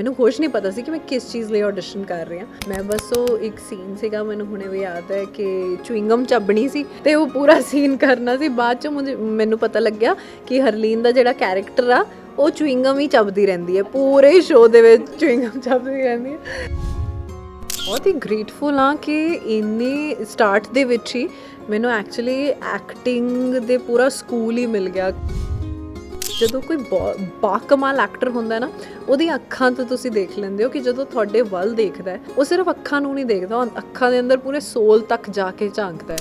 ਮੈਨੂੰ ਕੁਛ ਨਹੀਂ ਪਤਾ ਸੀ ਕਿ ਮੈਂ ਕਿਸ ਚੀਜ਼ ਲਈ ਆਡੀਸ਼ਨ ਕਰ ਰਹੀ ਹਾਂ। ਮੈਂ ਬਸ ਉਹ ਇੱਕ ਸੀਨ ਸੀਗਾ, ਮੈਨੂੰ ਹੁਣੇ ਵੀ ਯਾਦ ਹੈ ਕਿ ਚੁਇੰਗਮ ਚੱਬਣੀ ਸੀ ਤੇ ਉਹ ਪੂਰਾ ਸੀਨ ਕਰਨਾ ਸੀ। ਬਾਅਦ ਚ ਮੈਨੂੰ ਪਤਾ ਲੱਗਿਆ ਕਿ ਹਰਲੀਨ ਦਾ ਜਿਹੜਾ ਕੈਰੈਕਟਰ ਆ, ਉਹ ਚੁਇੰਗਮ ਹੀ ਚੱਬਦੀ ਰਹਿੰਦੀ ਹੈ। ਪੂਰੇ ਸ਼ੋਅ ਦੇ ਵਿੱਚ ਚੁਇੰਗਮ ਚੱਬਦੀ ਰਹਿੰਦੀ ਹੈ। ਬਹੁਤ ਹੀ ਗ੍ਰੇਟਫੁਲ ਹਾਂ ਕਿ ਇੰਨੇ ਸਟਾਰਟ ਦੇ ਵਿੱਚ ਹੀ ਮੈਨੂੰ ਐਕਚੁਅਲੀ ਐਕਟਿੰਗ ਦੇ ਪੂਰਾ ਸਕੂਲ ਹੀ ਮਿਲ ਗਿਆ। ਜਦੋਂ ਕੋਈ ਬਾ ਕਮਾਲ ਐਕਟਰ ਹੁੰਦਾ ਹੈ ਨਾ, ਉਹਦੀ ਅੱਖਾਂ ਤੋਂ ਤੁਸੀਂ ਦੇਖ ਲੈਂਦੇ ਹੋ ਕਿ ਜਦੋਂ ਤੁਹਾਡੇ ਵੱਲ ਦੇਖਦਾ ਹੈ, ਉਹ ਸਿਰਫ ਅੱਖਾਂ ਨੂੰ ਨਹੀਂ ਦੇਖਦਾ, ਉਹ ਅੱਖਾਂ ਦੇ ਅੰਦਰ ਪੂਰੇ ਸੋਲ ਤੱਕ ਜਾ ਕੇ ਝਾਂਕਦਾ ਹੈ।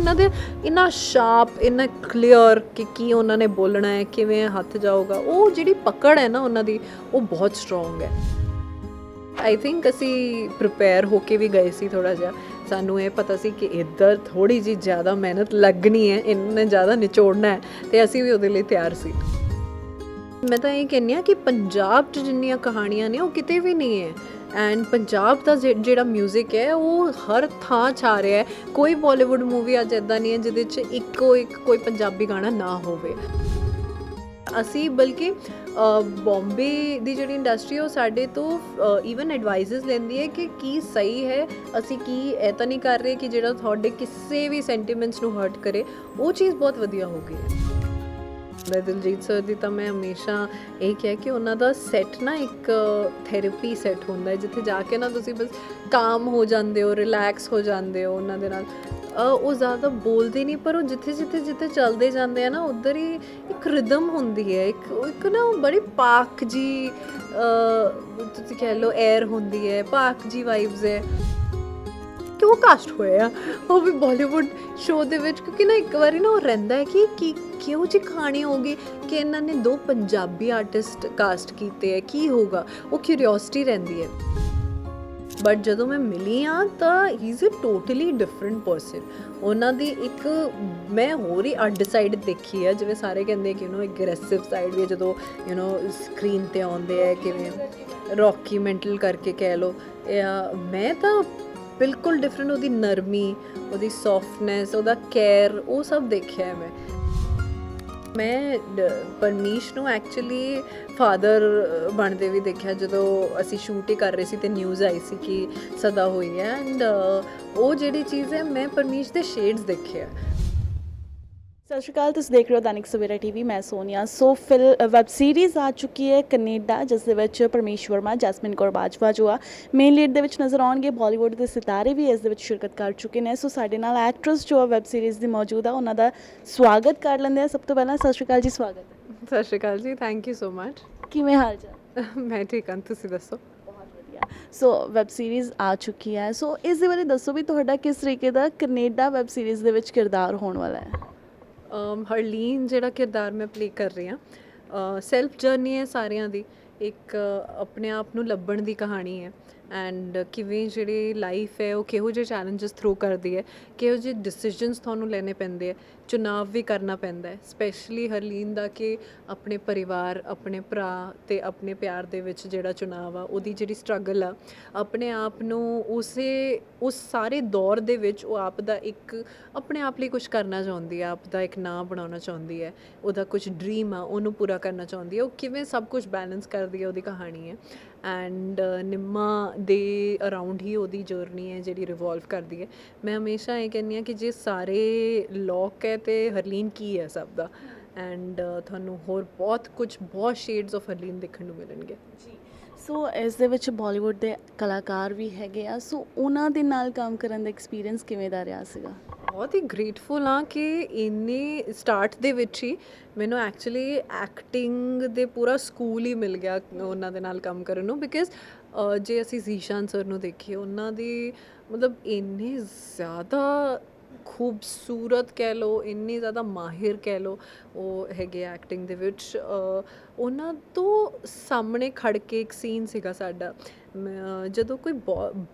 ਇਹਨਾਂ ਦੇ ਇੰਨਾ ਸ਼ਾਰਪ ਇੰਨਾ ਕਲੀਅਰ ਕਿ ਕੀ ਉਹਨਾਂ ਨੇ ਬੋਲਣਾ ਹੈ, ਕਿਵੇਂ ਹੱਥ ਜਾਊਗਾ, ਉਹ ਜਿਹੜੀ ਪਕੜ ਹੈ ਨਾ ਉਹਨਾਂ ਦੀ, ਉਹ ਬਹੁਤ ਸਟਰੋਂਗ ਹੈ। ਆਈ ਥਿੰਕ ਅਸੀਂ ਪ੍ਰਿਪੇਅਰ ਹੋ ਕੇ ਵੀ ਗਏ ਸੀ ਥੋੜਾ ਜਿਹਾ। ਸਾਨੂੰ ਇਹ ਪਤਾ ਸੀ ਕਿ ਇੱਧਰ ਥੋੜੀ ਜੀ ਜ਼ਿਆਦਾ ਮਿਹਨਤ ਲੱਗਣੀ ਹੈ ਇਹਨਾਂ ਜ਼ਿਆਦਾ ਨਿਚੋੜਨਾ ਹੈ ਤੇ ਅਸੀਂ ਵੀ ਉਹਦੇ ਲਈ ਤਿਆਰ ਸੀ। ਮੈਂ ਤਾਂ ਇਹ ਕਹਿੰਨੀ ਆ ਕਿ ਪੰਜਾਬ 'ਚ ਜਿੰਨੀਆਂ ਕਹਾਣੀਆਂ ਨੇ ਉਹ ਕਿਤੇ ਵੀ ਨਹੀਂ ਹੈ। ਐਂਡ ਪੰਜਾਬ ਦਾ ਜਿ- ਜਿਹੜਾ 뮤직 ਹੈ, ਉਹ ਹਰ ਥਾਂ ਛਾ ਰਿਹਾ ਹੈ। ਕੋਈ ਬਾਲੀਵੁੱਡ ਮੂਵੀ ਅੱਜ ਇਦਾਂ ਨਹੀਂ ਹੈ ਜਿਹਦੇ 'ਚ ਇੱਕੋ ਇੱਕ ਕੋਈ ਪੰਜਾਬੀ ਗਾਣਾ ਨਾ ਹੋਵੇ। ਅਸੀਂ ਬਲਕਿ ਬੰਬੇ ਦੀ ਜਿਹੜੀ ਇੰਡਸਟਰੀ ਹੈ ਉਹ ਸਾਡੇ ਤੋਂ ਈਵਨ ਐਡਵਾਈਸਸ ਲੈਂਦੀ ਹੈ ਕਿ ਕੀ ਸਹੀ ਹੈ, ਅਸੀਂ ਕੀ ਇਹ ਤਾਂ ਨਹੀਂ ਕਰ ਰਹੇ ਕਿ ਜਿਹੜਾ ਤੁਹਾਡੇ ਕਿਸੇ ਵੀ ਸੈਂਟੀਮੈਂਟਸ ਨੂੰ ਹਰਟ ਕਰੇ, ਉਹ ਚੀਜ਼ ਬਹੁਤ ਵਧੀਆ ਹੋ ਗਈ ਹੈ। ਮੈਂ ਦਿਲਜੀਤ ਸਰ ਦੀ ਤਾਂ ਮੈਂ ਹਮੇਸ਼ਾ ਇਹ ਕਿਹਾ ਕਿ ਉਹਨਾਂ ਦਾ ਸੈੱਟ ਨਾ ਇੱਕ ਥੈਰੇਪੀ ਸੈੱਟ ਹੁੰਦਾ ਜਿੱਥੇ ਜਾ ਕੇ ਨਾ ਤੁਸੀਂ ਬਸ ਕਾਮ ਹੋ ਜਾਂਦੇ ਹੋ ਰਿਲੈਕਸ ਹੋ ਜਾਂਦੇ ਹੋ ਉਹਨਾਂ ਦੇ ਨਾਲ। ਉਹ ਜ਼ਿਆਦਾ ਬੋਲਦੇ ਨਹੀਂ, ਪਰ ਉਹ ਜਿੱਥੇ ਜਿੱਥੇ ਜਿੱਥੇ ਚੱਲਦੇ ਜਾਂਦੇ ਆ ਨਾ, ਉਧਰ ਹੀ ਇੱਕ ਰਿਦਮ ਹੁੰਦੀ ਹੈ। ਇੱਕ ਇੱਕ ਨਾ ਬੜੀ ਪਾਕ ਜੀ ਤੁਸੀਂ ਕਹਿ ਲਓ 에ਅਰ ਹੁੰਦੀ ਹੈ, ਪਾਕ ਜੀ ਵਾਈਬਸ ਹੈ। ਕਿ ਉਹ ਕਾਸਟ ਹੋਏ ਆ, ਉਹ ਵੀ ਬਾਲੀਵੁੱਡ ਸ਼ੋਅ ਦੇ ਵਿੱਚ, ਕਿਉਂਕਿ ਨਾ ਇੱਕ ਵਾਰੀ ਨਾ ਉਹ ਰਹਿੰਦਾ ਹੈ ਕਿ ਕੀ ਕਿਉਂ ਜੀ ਕਹਾਣੀ ਹੋਗੀ ਕਿ ਇਹਨਾਂ ਨੇ ਦੋ ਪੰਜਾਬੀ ਆਰਟਿਸਟ ਕਾਸਟ ਕੀਤੇ ਹੈ, ਕੀ ਹੋਗਾ ਉਹ ਕਿਉਰਿਓਸਿਟੀ ਰਹਿੰਦੀ ਹੈ। ਬਟ ਜਦੋਂ ਮੈਂ ਮਿਲੀ ਆ ਤਾਂ ਹੀ is a totally different person ਉਹਨਾਂ ਦੀ ਇੱਕ ਮੈਂ ਹੋਰ ਹੀ ਅੱਡ ਸਾਈਡ ਦੇਖੀ ਹੈ ਜਿਵੇਂ ਸਾਰੇ ਕਹਿੰਦੇ ਕਿ ਯੂ نو ਐਗਰੈਸਿਵ ਸਾਈਡ ਵੀ ਹੈ ਜਦੋਂ ਯੂ نو ਸਕਰੀਨ ਤੇ ਆਉਂਦੇ ਆ ਕਿਵੇਂ ਰੌਕੀ ਮੈਂਟਲ ਕਰਕੇ ਕਹਿ ਲੋ ਜਾਂ ਮੈਂ ਤਾਂ ਬਿਲਕੁਲ ਡਿਫਰੈਂਟ ਉਹਦੀ ਨਰਮੀ ਉਹਦੀ ਸੌਫਟਨੈਸ ਉਹਦਾ ਕੇਅਰ ਉਹ ਸਭ ਦੇਖਿਆ ਹੈ ਮੈਂ ਮੈਂ ਪਰਮੀਸ਼ ਨੂੰ ਐਕਚੁਅਲੀ ਫਾਦਰ ਬਣਦੇ ਵੀ ਦੇਖਿਆ ਜਦੋਂ ਅਸੀਂ ਸ਼ੂਟ ਹੀ ਕਰ ਰਹੇ ਸੀ ਤੇ ਨਿਊਜ਼ ਆਈ ਸੀ ਕਿ ਸਦਾ ਹੋਈ ਹੈ ਐਂਡ ਉਹ ਜਿਹੜੀ ਚੀਜ਼ ਹੈ ਮੈਂ ਪਰਮੀਸ਼ ਦੇ ਸ਼ੇਡਸ ਦੇਖੇ ਆ। ਸਤਿ ਸ਼੍ਰੀ ਅਕਾਲ ਤੁਸੀਂ ਦੇਖ ਰਹੇ ਹੋ ਦੈਨਿਕ ਸਵੇਰਾ ਟੀਵੀ ਮੈਂ ਸੋਨੀਆ। ਸੋ ਫਿਲ ਵੈਬ ਸੀਰੀਜ਼ ਆ ਚੁੱਕੀ ਹੈ ਕੈਨੇਡਾ ਜਿਸ ਦੇ ਵਿੱਚ ਪਰਮੇਸ਼ ਵਰਮਾ ਜੈਸਮਿਨ ਕੌਰ ਬਾਜਵਾ ਜੋ ਆ। ਮੇਨ ਲੀਡ ਦੇ ਵਿੱਚ ਨਜ਼ਰ ਆਉਣਗੇ ਬਾਲੀਵੁੱਡ ਦੇ ਸਿਤਾਰੇ ਵੀ ਇਸ ਦੇ ਵਿੱਚ ਸ਼ਿਰਕਤ ਕਰ ਚੁੱਕੇ ਨੇ। ਸੋ ਸਾਡੇ ਨਾਲ ਐਕਟਰਸ ਜੋ ਆ ਵੈਬ ਸੀਰੀਜ਼ ਦੀ ਮੌਜੂਦ ਆ ਉਹਨਾਂ ਦਾ ਸਵਾਗਤ ਕਰ ਲੈਂਦੇ ਆ। ਸਭ ਤੋਂ ਪਹਿਲਾਂ ਸਤਿ ਸ਼੍ਰੀ ਅਕਾਲ ਜੀ ਸਵਾਗਤ ਹੈ। ਸਤਿ ਸ਼੍ਰੀ ਅਕਾਲ ਜੀ ਥੈਂਕ ਯੂ ਸੋ ਮਚ ਕਿਵੇਂ ਹਾਲ ਚਾਲ? ਮੈਂ ਠੀਕ ਹਾਂ ਤੁਸੀਂ ਦੱਸੋ? ਬਹੁਤ ਵਧੀਆ। ਸੋ ਵੈਬ ਸੀਰੀਜ਼ ਆ ਚੁੱਕੀ ਹੈ। ਸੋ ਇਸ ਦੇ ਬਾਰੇ ਦੱਸੋ ਵੀ ਤੁਹਾਡਾ ਕਿਸ ਤਰੀਕੇ ਦਾ ਕੈਨੇਡਾ ਵੈਬ ਸੀਰੀਜ਼ ਦੇ ਵਿੱਚ ਕਿਰਦਾਰ ਹੋਣ ਵਾਲਾ ਹੈ? ਹਰਲੀਨ ਜਿਹੜਾ ਕਿਰਦਾਰ ਮੈਂ ਪਲੇ ਕਰ ਰਹੀ ਹਾਂ ਸੈਲਫ ਜਰਨੀ ਹੈ ਸਾਰਿਆਂ ਦੀ, ਇੱਕ ਆਪਣੇ ਆਪ ਨੂੰ ਲੱਭਣ ਦੀ ਕਹਾਣੀ ਹੈ। ਐਂਡ ਕਿਵੇਂ ਜਿਹੜੀ ਲਾਈਫ ਹੈ, ਉਹ ਕਿਹੋ ਜਿਹੇ ਚੈਲੰਜਸ ਥਰੂ ਕਰਦੀ ਹੈ, ਕਿਹੋ ਜਿਹੇ ਡਿਸੀਜਨਸ ਤੁਹਾਨੂੰ ਲੈਣੇ ਪੈਂਦੇ ਆ ਚੁਣਾਵ ਵੀ ਕਰਨਾ ਪੈਂਦਾ ਹੈ ਸਪੈਸ਼ਲੀ ਹਰਲੀਨ ਦਾ ਕਿ ਆਪਣੇ ਪਰਿਵਾਰ, ਆਪਣੇ ਭਰਾ ਤੇ ਆਪਣੇ ਪਿਆਰ ਦੇ ਵਿੱਚ ਜਿਹੜਾ ਚੁਣਾਵ ਆ, ਉਹਦੀ ਜਿਹੜੀ ਸਟਰਗਲ ਆ, ਆਪਣੇ ਆਪ ਨੂੰ ਉਸੇ, ਉਸ ਸਾਰੇ ਦੌਰ ਦੇ ਵਿੱਚ ਉਹ ਆਪ ਦਾ ਇੱਕ, ਆਪਣੇ ਆਪ ਲਈ ਕੁਝ ਕਰਨਾ ਚਾਹੁੰਦੀ ਹੈ, ਆਪ ਦਾ ਇੱਕ ਨਾਂ ਬਣਾਉਣਾ ਚਾਹੁੰਦੀ ਹੈ, ਉਹਦਾ ਕੁਝ ਡ੍ਰੀਮ ਆ, ਉਹਨੂੰ ਪੂਰਾ ਕਰਨਾ ਚਾਹੁੰਦੀ ਹੈ, ਉਹ ਕਿਵੇਂ ਸਭ ਕੁਝ ਬੈਲੈਂਸ ਕਰਦੀ ਹੈ, ਉਹਦੀ ਕਹਾਣੀ ਹੈ। ਐਂਡ uh, ਨਿੰਮਾ ਦੇ ਅਰਾਊਂਡ ਹੀ ਉਹਦੀ ਜਰਨੀ ਹੈ ਜਿਹੜੀ ਰਿਵੋਲਵ ਕਰਦੀ ਹੈ। ਮੈਂ ਹਮੇਸ਼ਾ ਇਹ ਕਹਿੰਦੀ ਹਾਂ ਕਿ ਜੇ ਸਾਰੇ ਲੋਕ ਹੈ ਤੇ ਹਰਲੀਨ ਕੀ ਹੈ ਸਭ ਦਾ? ਐਂਡ uh, ਤੁਹਾਨੂੰ ਹੋਰ ਬਹੁਤ ਕੁਝ, ਬਹੁਤ ਸ਼ੇਡਸ ਆਫ ਹਰਲੀਨ ਦੇਖਣ ਨੂੰ ਮਿਲਣਗੇ। ਜੀ। ਸੋ ਇਸ ਦੇ ਵਿੱਚ ਬਾਲੀਵੁੱਡ ਦੇ ਕਲਾਕਾਰ ਵੀ ਹੈਗੇ ਆ। ਸੋ ਉਹਨਾਂ ਦੇ ਨਾਲ ਕੰਮ ਕਰਨ ਦਾ ਐਕਸਪੀਰੀਅੰਸ ਕਿਵੇਂ ਦਾ ਰਿਹਾ ਸੀਗਾ? ਬਹੁਤ ਹੀ ਗ੍ਰੇਟਫੁਲ ਹਾਂ ਕਿ ਇੰਨੇ ਸਟਾਰਟ ਦੇ ਵਿੱਚ ਹੀ ਮੈਨੂੰ ਐਕਚੁਅਲੀ ਐਕਟਿੰਗ ਦੇ ਪੂਰਾ ਸਕੂਲ ਹੀ ਮਿਲ ਗਿਆ ਉਹਨਾਂ ਦੇ ਨਾਲ ਕੰਮ ਕਰਨ ਨੂੰ ਬਿਕਾਜ਼ ਜੇ ਅਸੀਂ ਜ਼ੀਸ਼ਾਨ ਸਰ ਨੂੰ ਦੇਖੀਏ, ਉਹਨਾਂ ਦੀ ਮਤਲਬ ਇੰਨੇ ਜ਼ਿਆਦਾ ਖੂਬਸੂਰਤ ਕਹਿ ਲਓ, ਇੰਨੇ ਜ਼ਿਆਦਾ ਮਾਹਿਰ ਕਹਿ ਲਓ ਉਹ ਹੈਗੇ ਐਕਟਿੰਗ ਦੇ ਵਿੱਚ ਉਹਨਾਂ ਤੋਂ ਸਾਹਮਣੇ ਖੜ ਕੇ ਇੱਕ ਸੀਨ ਸੀਗਾ ਸਾਡਾ। ਜਦੋਂ ਕੋਈ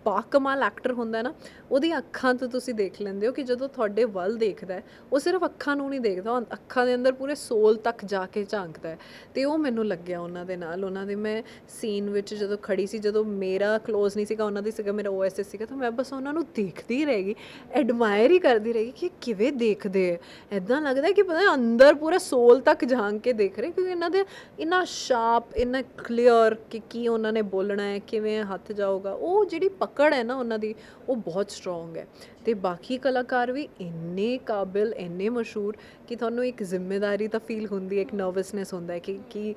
ਬਾ ਕਮਾਲ ਐਕਟਰ ਹੁੰਦਾ ਨਾ ਉਹਦੀ ਅੱਖਾਂ ਤੋਂ ਤੁਸੀਂ ਦੇਖ ਲੈਂਦੇ ਹੋ ਕਿ ਜਦੋਂ ਤੁਹਾਡੇ ਵੱਲ ਦੇਖਦਾ ਉਹ ਸਿਰਫ ਅੱਖਾਂ ਨੂੰ ਨਹੀਂ ਦੇਖਦਾ ਅੱਖਾਂ ਦੇ ਅੰਦਰ ਪੂਰੇ ਸੋਲ ਤੱਕ ਜਾ ਕੇ ਝਾਂਕਦਾ ਹੈ। ਤੇ ਉਹ ਮੈਨੂੰ ਲੱਗਿਆ ਉਹਨਾਂ ਦੇ ਨਾਲ, ਉਹਨਾਂ ਦੇ ਮੈਂ ਸੀਨ ਵਿੱਚ ਜਦੋਂ ਖੜੀ ਸੀ, ਜਦੋਂ ਮੇਰਾ ক্লোਜ਼ ਨਹੀਂ ਸੀਗਾ, ਉਹਨਾਂ ਦੀ ਸੀਗਾ, ਮੇਰਾ ਓਐਸਐਸ ਸੀਗਾ, ਤਾਂ ਮੈਂ ਬਸ ਉਹਨਾਂ ਨੂੰ ਦੇਖਦੀ ਰਹਿ ਗਈ ਐਡਮਾਇਰ ਹੀ ਕਰਦੀ ਰਹਿ ਕਿ ਇਹ ਕਿਵੇਂ ਦੇਖਦੇ ਐ ਐਦਾਂ ਲੱਗਦਾ ਕਿ ਪਤਾ ਅੰਦਰ ਪੂਰਾ ਸੋਲ ਤੱਕ ਝਾਂਕ ਕੇ ਦੇਖ ਰਹੇ, ਕਿਉਂਕਿ ਇਹਨਾਂ ਦੇ ਇੰਨਾ ਸ਼ਾਰਪ ਇੰਨਾ ਕਲੀਅਰ ਕਿ ਕੀ ਉਹਨਾਂ ਨੇ ਬੋਲਣਾ ਹੈ, ਕਿਵੇਂ ਹੱਥ ਜਾਊਗਾ, ਉਹ ਜਿਹੜੀ ਪਕੜ ਹੈ ਨਾ ਉਹਨਾਂ ਦੀ, ਉਹ ਬਹੁਤ ਸਟਰੋਂਗ ਹੈ। ਤੇ ਬਾਕੀ ਕਲਾਕਾਰ ਵੀ ਇੰਨੇ ਕਾਬਿਲ, ਇੰਨੇ ਮਸ਼ਹੂਰ ਕਿ ਤੁਹਾਨੂੰ ਇੱਕ ਜ਼ਿੰਮੇਵਾਰੀ ਤਾਂ ਫੀਲ ਹੁੰਦੀ ਹੈ, ਇੱਕ ਨਰਵਸਨੈਸ ਹੁੰਦਾ ਹੈ ਕਿ ਕਿ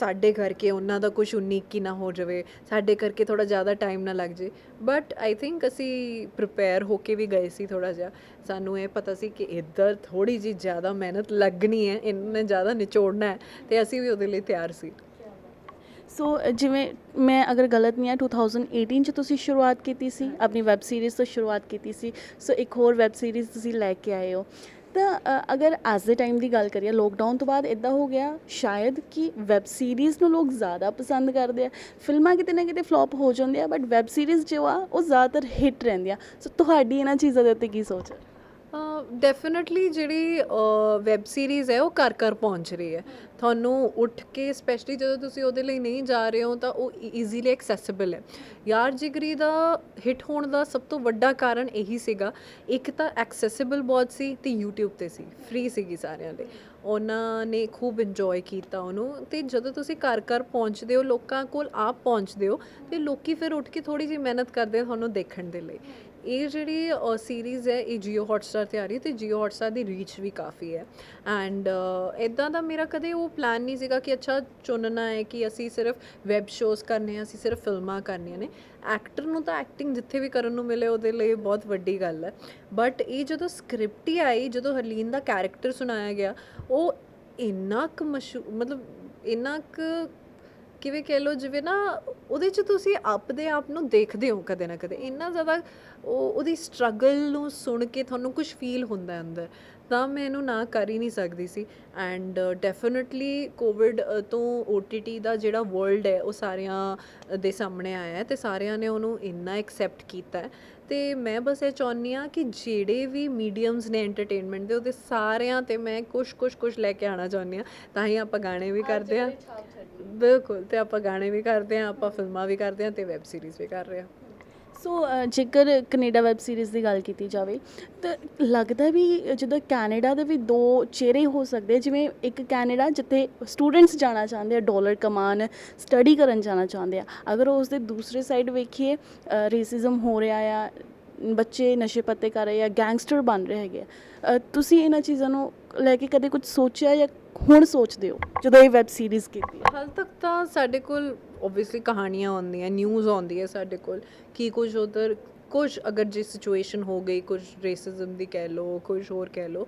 ਸਾਡੇ ਕਰਕੇ ਉਹਨਾਂ ਦਾ ਕੁਝ ਉਨੀਕ ਕੀ ਨਾ ਹੋ ਜਾਵੇ, ਸਾਡੇ ਕਰਕੇ ਥੋੜਾ ਜ਼ਿਆਦਾ ਟਾਈਮ ਨਾ ਲੱਗ ਜੇ। ਬਟ ਆਈ ਥਿੰਕ ਅਸੀਂ ਪ੍ਰਿਪੇਅਰ ਹੋ ਕੇ ਵੀ ਗਏ ਸੀ ਥੋੜਾ ਜਿਹਾ। ਸਾਨੂੰ ਇਹ ਪਤਾ ਸੀ ਕਿ ਇੱਧਰ ਥੋੜੀ ਜੀ ਜ਼ਿਆਦਾ ਮਿਹਨਤ ਲੱਗਣੀ ਹੈ, ਇਹਨਾਂ ਨੇ ਜ਼ਿਆਦਾ ਨਿਚੋੜਨਾ ਹੈ, ਤੇ ਅਸੀਂ ਵੀ ਉਹਦੇ ਲਈ ਤਿਆਰ ਸੀ। ਸੋ ਜਿਵੇਂ ਮੈਂ ਅਗਰ ਗਲਤ ਨਹੀਂ ਆ 2018 ਚ ਤੁਸੀਂ ਸ਼ੁਰੂਆਤ ਕੀਤੀ ਸੀ ਆਪਣੀ ਵੈਬ ਸੀਰੀਜ਼ ਤੋਂ ਸ਼ੁਰੂਆਤ ਕੀਤੀ ਸੀ। ਸੋ ਇੱਕ ਹੋਰ ਵੈਬ ਸੀਰੀਜ਼ ਤੁਸੀਂ ਲੈ ਕੇ ਆਏ ਹੋ। ਤਾਂ ਅਗਰ ਅੱਜ ਦੇ ਟਾਈਮ ਦੀ ਗੱਲ ਕਰੀਏ ਲੋਕਡਾਊਨ ਤੋਂ ਬਾਅਦ ਇਦਾਂ ਹੋ ਗਿਆ ਸ਼ਾਇਦ ਕਿ ਵੈਬ ਸੀਰੀਜ਼ ਨੂੰ ਲੋਕ ਜ਼ਿਆਦਾ ਪਸੰਦ ਕਰਦੇ ਆ। ਫਿਲਮਾਂ ਕਿਤੇ ਨਾ ਕਿਤੇ ਫਲॉप ਹੋ ਜਾਂਦੀਆਂ ਬਟ ਵੈਬ ਸੀਰੀਜ਼ ਜੋ ਆ ਉਹ ਜ਼ਿਆਦਾਤਰ ਹਿੱਟ ਰਹਿੰਦੀਆਂ। ਸੋ ਤੁਹਾਡੀ ਇਹਨਾਂ ਚੀਜ਼ਾਂ ਦੇ ਉੱਤੇ ਕੀ ਸੋਚ ਹੈ? ਡੈਫੀਨਿਟਲੀ ਜਿਹੜੀ ਵੈਬ ਸੀਰੀਜ਼ ਹੈ, ਉਹ ਘਰ ਘਰ ਪਹੁੰਚ ਰਹੀ ਹੈ। ਤੁਹਾਨੂੰ ਉੱਠ ਕੇ ਸਪੈਸ਼ਲੀ ਜਦੋਂ ਤੁਸੀਂ ਉਹਦੇ ਲਈ ਨਹੀਂ ਜਾ ਰਹੇ ਹੋ, ਤਾਂ ਉਹ e- ਈਜ਼ੀਲੀ ਐਕਸੈਸਿਬਲ ਹੈ। ਯਾਰ ਜਿਗਰੀ ਦਾ ਹਿੱਟ ਹੋਣ ਦਾ ਸਭ ਤੋਂ ਵੱਡਾ ਕਾਰਨ ਇਹੀ ਸੀਗਾ, ਇੱਕ ਤਾਂ ਐਕਸੈਸਿਬਲ ਬਹੁਤ ਸੀ ਤੇ YouTube ਤੇ ਸੀ ਫ੍ਰੀ ਸੀਗੀ ਸਾਰਿਆਂ ਲਈ। ਉਹਨਾਂ ਨੇ ਖੂਬ ਇੰਜੋਏ ਕੀਤਾ ਉਹਨੂੰ ਤੇ ਜਦੋਂ ਤੁਸੀਂ ਘਰ ਘਰ ਪਹੁੰਚਦੇ ਹੋ, ਲੋਕਾਂ ਕੋਲ ਆਪ ਪਹੁੰਚਦੇ ਹੋ, ਤੇ ਲੋਕੀ ਫਿਰ ਉੱਠ ਕੇ ਥੋੜੀ ਜਿਹੀ ਮਿਹਨਤ ਕਰਦੇ ਤੁਹਾਨੂੰ ਦੇਖਣ ਦੇ ਲਈ। ਇਹ ਜਿਹੜੀ ਸੀਰੀਜ਼ ਹੈ, ਇਹ Jio Hotstar ਤੇ ਆ ਰਹੀ ਹੈ ਤੇ Jio Hotstar ਦੀ ਰੀਚ ਵੀ ਕਾਫੀ ਹੈ। ਐਂਡ ਇਦਾਂ ਦਾ ਮੇਰਾ ਕਦੇ ਉਹ ਪਲਾਨ ਨਹੀਂ ਸੀਗਾ ਕਿ ਅੱਛਾ ਚੁਣਨਾ ਹੈ ਕਿ ਅਸੀਂ ਸਿਰਫ ਵੈਬ ਸ਼ੋਜ਼ ਕਰਨੇ ਆ, ਅਸੀਂ ਸਿਰਫ ਫਿਲਮਾਂ ਕਰਨੀਆਂ ਨੇ। ਐਕਟਰ ਨੂੰ ਤਾਂ ਐਕਟਿੰਗ ਜਿੱਥੇ ਵੀ ਕਰਨ ਨੂੰ ਮਿਲੇ ਉਹਦੇ ਲਈ ਬਹੁਤ ਵੱਡੀ ਗੱਲ ਹੈ। ਬਟ ਇਹ ਜਦੋਂ ਸਕ੍ਰਿਪਟ ਹੀ ਆਈ, ਜਦੋਂ ਹਰਲੀਨ ਦਾ ਕੈਰੈਕਟਰ ਸੁਣਾਇਆ ਗਿਆ, ਉਹ ਇੰਨਾ ਕੁ ਮਸ਼ਹੂਰ ਮਤਲਬ ਇੰਨਾ ਕੁ ਕਿਵੇਂ ਕਹਿ ਲੋ ਜਿਵੇਂ ਨਾ ਉਹਦੇ ਚ ਤੁਸੀਂ ਆਪਦੇ ਆਪ ਨੂੰ ਦੇਖਦੇ ਹੋ ਕਦੇ ਨਾ ਕਦੇ। ਇੰਨਾ ਜ਼ਿਆਦਾ ਉਹ ਉਹਦੀ ਸਟਰਗਲ ਨੂੰ ਸੁਣ ਕੇ ਤੁਹਾਨੂੰ ਕੁਝ ਫੀਲ ਹੁੰਦਾ ਅੰਦਰ। ਤਾਂ ਮੈਂ ਇਹਨੂੰ ਨਾ ਕਰ ਹੀ ਨਹੀਂ ਸਕਦੀ ਸੀ। ਐਂਡ ਡੈਫੀਨਿਟਲੀ ਕੋਵਿਡ ਤੋਂ OTT ਦਾ ਜਿਹੜਾ ਵਰਲਡ ਹੈ, ਉਹ ਸਾਰਿਆਂ ਦੇ ਸਾਹਮਣੇ ਆਇਆ ਹੈ ਤੇ ਸਾਰਿਆਂ ਨੇ ਉਹਨੂੰ ਇੰਨਾ ਐਕਸੈਪਟ ਕੀਤਾ ਹੈ। ਤੇ ਮੈਂ ਬਸ ਇਹ ਚਾਹੁੰਦੀ ਆ ਕਿ ਜਿਹੜੇ ਵੀ ਮੀਡੀਅਮਸ ਨੇ ਐਂਟਰਟੇਨਮੈਂਟ ਦੇ ਉਹਦੇ ਸਾਰਿਆਂ ਤੇ ਮੈਂ ਕੁਝ ਕੁਝ ਕੁਝ ਲੈ ਕੇ ਆਣਾ ਚਾਹੁੰਦੀ ਆ ਤਾਂ ਹੀ ਆਪਾਂ ਗਾਣੇ ਵੀ ਕਰਦੇ ਆ ਬਿਲਕੁਲ ਤੇ ਆਪਾਂ ਗਾਣੇ ਵੀ ਕਰਦੇ ਆ ਆਪਾਂ ਫਿਲਮਾਂ ਵੀ ਕਰਦੇ ਆ ਤੇ ਵੈਬ ਸੀਰੀਜ਼ ਵੀ ਕਰ ਰਹੇ ਆ ਸੋ ਅ, ਜੇਕਰ ਕੈਨੇਡਾ ਵੈਬ ਸੀਰੀਜ਼ ਦੀ ਗੱਲ ਕੀਤੀ ਜਾਵੇ ਤਾਂ ਲੱਗਦਾ ਵੀ ਜਦੋਂ ਕੈਨੇਡਾ ਦੇ ਵੀ ਦੋ ਚਿਹਰੇ ਹੋ ਸਕਦੇ ਜਿਵੇਂ ਇੱਕ ਕੈਨੇਡਾ ਜਿੱਥੇ ਸਟੂਡੈਂਟਸ ਜਾਣਾ ਚਾਹੁੰਦੇ ਆ ਡਾਲਰ ਕਮਾਉਣ ਸਟੱਡੀ ਕਰਨ ਜਾਣਾ ਚਾਹੁੰਦੇ ਆ ਅਗਰ ਉਸ ਦੇ ਦੂਸਰੇ ਸਾਈਡ ਵੇਖੀਏ ਰੇਸਿਜ਼ਮ ਹੋ ਰਿਹਾ ਆ ਬੱਚੇ ਨਸ਼ੇ ਪੱਤੇ ਕਰ ਰਹੇ ਆ ਗੈਂਗਸਟਰ ਬਣ ਰਹੇ ਹੈਗੇ ਆ। ਅ, ਤੁਸੀਂ ਇਹਨਾਂ ਚੀਜ਼ਾਂ ਨੂੰ ਲੈ ਕੇ ਕਦੇ ਕੁਝ ਸੋਚਿਆ ਜਾਂ ਹੁਣ ਸੋਚਦੇ ਹੋ, ਜਦੋਂ ਇਹ ਵੈਬ ਸੀਰੀਜ਼ ਕੀਤੀ? ਹੈ ਹਾਲ ਤੱਕ ਤਾਂ ਸਾਡੇ ਕੋਲ ਓਬਵੀਅਸਲੀ ਕਹਾਣੀਆਂ ਆਉਂਦੀਆਂ ਨਿਊਜ਼ ਆਉਂਦੀ ਹੈ ਸਾਡੇ ਕੋਲ, ਕੀ ਕੁਝ ਉਧਰ, ਕੁਝ ਅਗਰ ਜੇ ਸਿਚੁਏਸ਼ਨ ਹੋ ਗਈ, ਕੁਝ ਰੇਸਿਜ਼ਮ ਦੀ ਕਹਿ ਲਓ, ਕੁਝ ਹੋਰ ਕਹਿ ਲਓ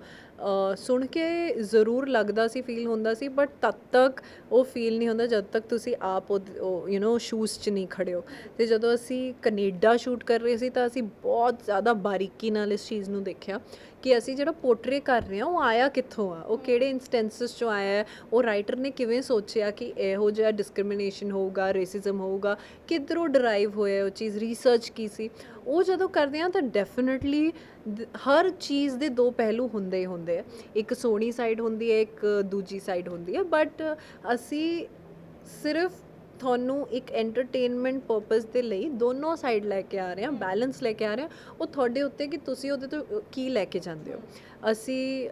ਸੁਣ ਕੇ ਜ਼ਰੂਰ ਲੱਗਦਾ ਸੀ ਫੀਲ ਹੁੰਦਾ ਸੀ ਬਟ ਤਦ ਤੱਕ ਉਹ ਫੀਲ ਨਹੀਂ ਹੁੰਦਾ ਜਦ ਤੱਕ ਤੁਸੀਂ ਆਪ ਉਹ ਯੂ نو ਸ਼ੂਜ਼ 'ਚ ਨਹੀਂ ਖੜੇ ਹੋ। ਤੇ ਜਦੋਂ ਅਸੀਂ ਕੈਨੇਡਾ ਸ਼ੂਟ ਕਰ ਰਹੇ ਸੀ ਤਾਂ ਅਸੀਂ ਬਹੁਤ ਜ਼ਿਆਦਾ ਬਾਰੀਕੀ ਨਾਲ ਇਸ ਚੀਜ਼ ਨੂੰ ਦੇਖਿਆ ਕਿ ਅਸੀਂ ਜਿਹੜਾ ਪੋਰਟਰੇ ਕਰ ਰਹੇ ਹਾਂ, ਉਹ ਆਇਆ ਕਿੱਥੋਂ ਆ? ਉਹ ਕਿਹੜੇ ਇਨਸਟੈਂਸਸ ਚੋਂ ਆਇਆ ਹੈ? ਉਹ ਰਾਈਟਰ ਨੇ ਕਿਵੇਂ ਸੋਚਿਆ ਕਿ ਇਹੋ ਜਿਹਾ ਡਿਸਕ੍ਰਿਮੀਨੇਸ਼ਨ ਹੋਊਗਾ ਰੇਸਿਜ਼ਮ ਹੋਊਗਾ? ਕਿੱਧਰੋਂ ਡਰਾਈਵ ਹੋਇਆ ਉਹ ਚੀਜ਼? ਰਿਸਰਚ ਕੀ ਸੀ? ਉਹ ਜਦੋਂ ਕਰਦੇ ਆ ਤਾਂ ਡੈਫੀਨਿਟਲੀ ਹਰ ਚੀਜ਼ ਦੇ ਦੋ ਪਹਿਲੂ ਹੁੰਦੇ ਹੀ ਹੁੰਦੇ ਆ। ਇੱਕ ਸੋਹਣੀ ਸਾਈਡ ਹੁੰਦੀ ਹੈ, ਇੱਕ ਦੂਜੀ ਸਾਈਡ ਹੁੰਦੀ ਹੈ। ਬਟ ਅਸੀਂ ਸਿਰਫ ਤੁਹਾਨੂੰ ਇੱਕ ਐਂਟਰਟੇਨਮੈਂਟ ਪਰਪਸ ਦੇ ਲਈ ਦੋਨੋਂ ਸਾਈਡ ਲੈ ਕੇ ਆ ਰਹੇ ਹਾਂ ਬੈਲੈਂਸ ਲੈ ਕੇ ਆ ਰਹੇ ਹਾਂ। ਉਹ ਤੁਹਾਡੇ ਉੱਤੇ ਕਿ ਤੁਸੀਂ ਉਹਦੇ ਤੋਂ ਕੀ ਲੈ ਕੇ ਜਾਂਦੇ ਹੋ? ਅਸੀਂ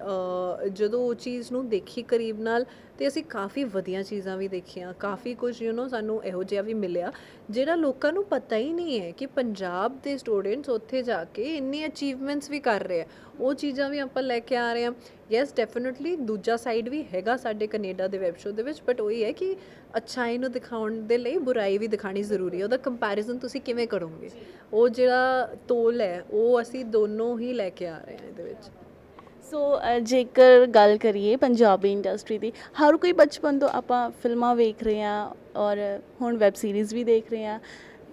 ਜਦੋਂ ਉਹ ਚੀਜ਼ ਨੂੰ ਦੇਖੀ ਕਰੀਬ ਨਾਲ, ਤੇ ਅਸੀਂ ਕਾਫੀ ਵਧੀਆ ਚੀਜ਼ਾਂ ਵੀ ਦੇਖੀਆਂ। ਕਾਫੀ ਕੁਝ ਯੂ نو ਸਾਨੂੰ ਇਹੋ ਜਿਹਾ ਵੀ ਮਿਲਿਆ, ਜਿਹੜਾ ਲੋਕਾਂ ਨੂੰ ਪਤਾ ਹੀ ਨਹੀਂ ਹੈ ਕਿ ਪੰਜਾਬ ਦੇ ਸਟੂਡੈਂਟਸ ਉੱਥੇ ਜਾ ਕੇ ਇੰਨੀ ਅਚੀਵਮੈਂਟਸ ਵੀ ਕਰ ਰਹੇ ਆ। ਉਹ ਚੀਜ਼ਾਂ ਵੀ ਆਪਾਂ ਲੈ ਕੇ ਆ ਰਹੇ ਹਾਂ। ਯੈਸ ਡੈਫੀਨਿਟਲੀ ਦੂਜਾ ਸਾਈਡ ਵੀ ਹੈਗਾ ਸਾਡੇ ਕੈਨੇਡਾ ਦੇ ਵੈਬ ਸ਼ੋ ਦੇ ਵਿੱਚ ਬਟ ਉਹ ਹੀ ਹੈ ਕਿ ਅੱਛਾਈ ਨੂੰ ਦਿਖਾਉਣ ਦੇ ਲਈ ਬੁਰਾਈ ਵੀ ਦਿਖਾਣੀ ਜ਼ਰੂਰੀ ਹੈ। ਉਹਦਾ ਕੰਪੈਰੀਜ਼ਨ ਤੁਸੀਂ ਕਿਵੇਂ ਕਰੋਗੇ? ਉਹ ਜਿਹੜਾ ਤੋਲ ਹੈ, ਉਹ ਅਸੀਂ ਦੋਨੋਂ ਹੀ ਲੈ ਕੇ ਆ ਰਹੇ ਹਾਂ ਇਹਦੇ ਵਿੱਚ। ਸੋ ਜੇਕਰ ਗੱਲ ਕਰੀਏ ਪੰਜਾਬੀ ਇੰਡਸਟਰੀ ਦੀ, ਹਰ ਕੋਈ ਬਚਪਨ ਤੋਂ ਆਪਾਂ ਫਿਲਮਾਂ ਵੇਖ ਰਹੇ ਹਾਂ ਔਰ ਹੁਣ ਵੈਬ ਸੀਰੀਜ਼ ਵੀ ਦੇਖ ਰਹੇ ਹਾਂ।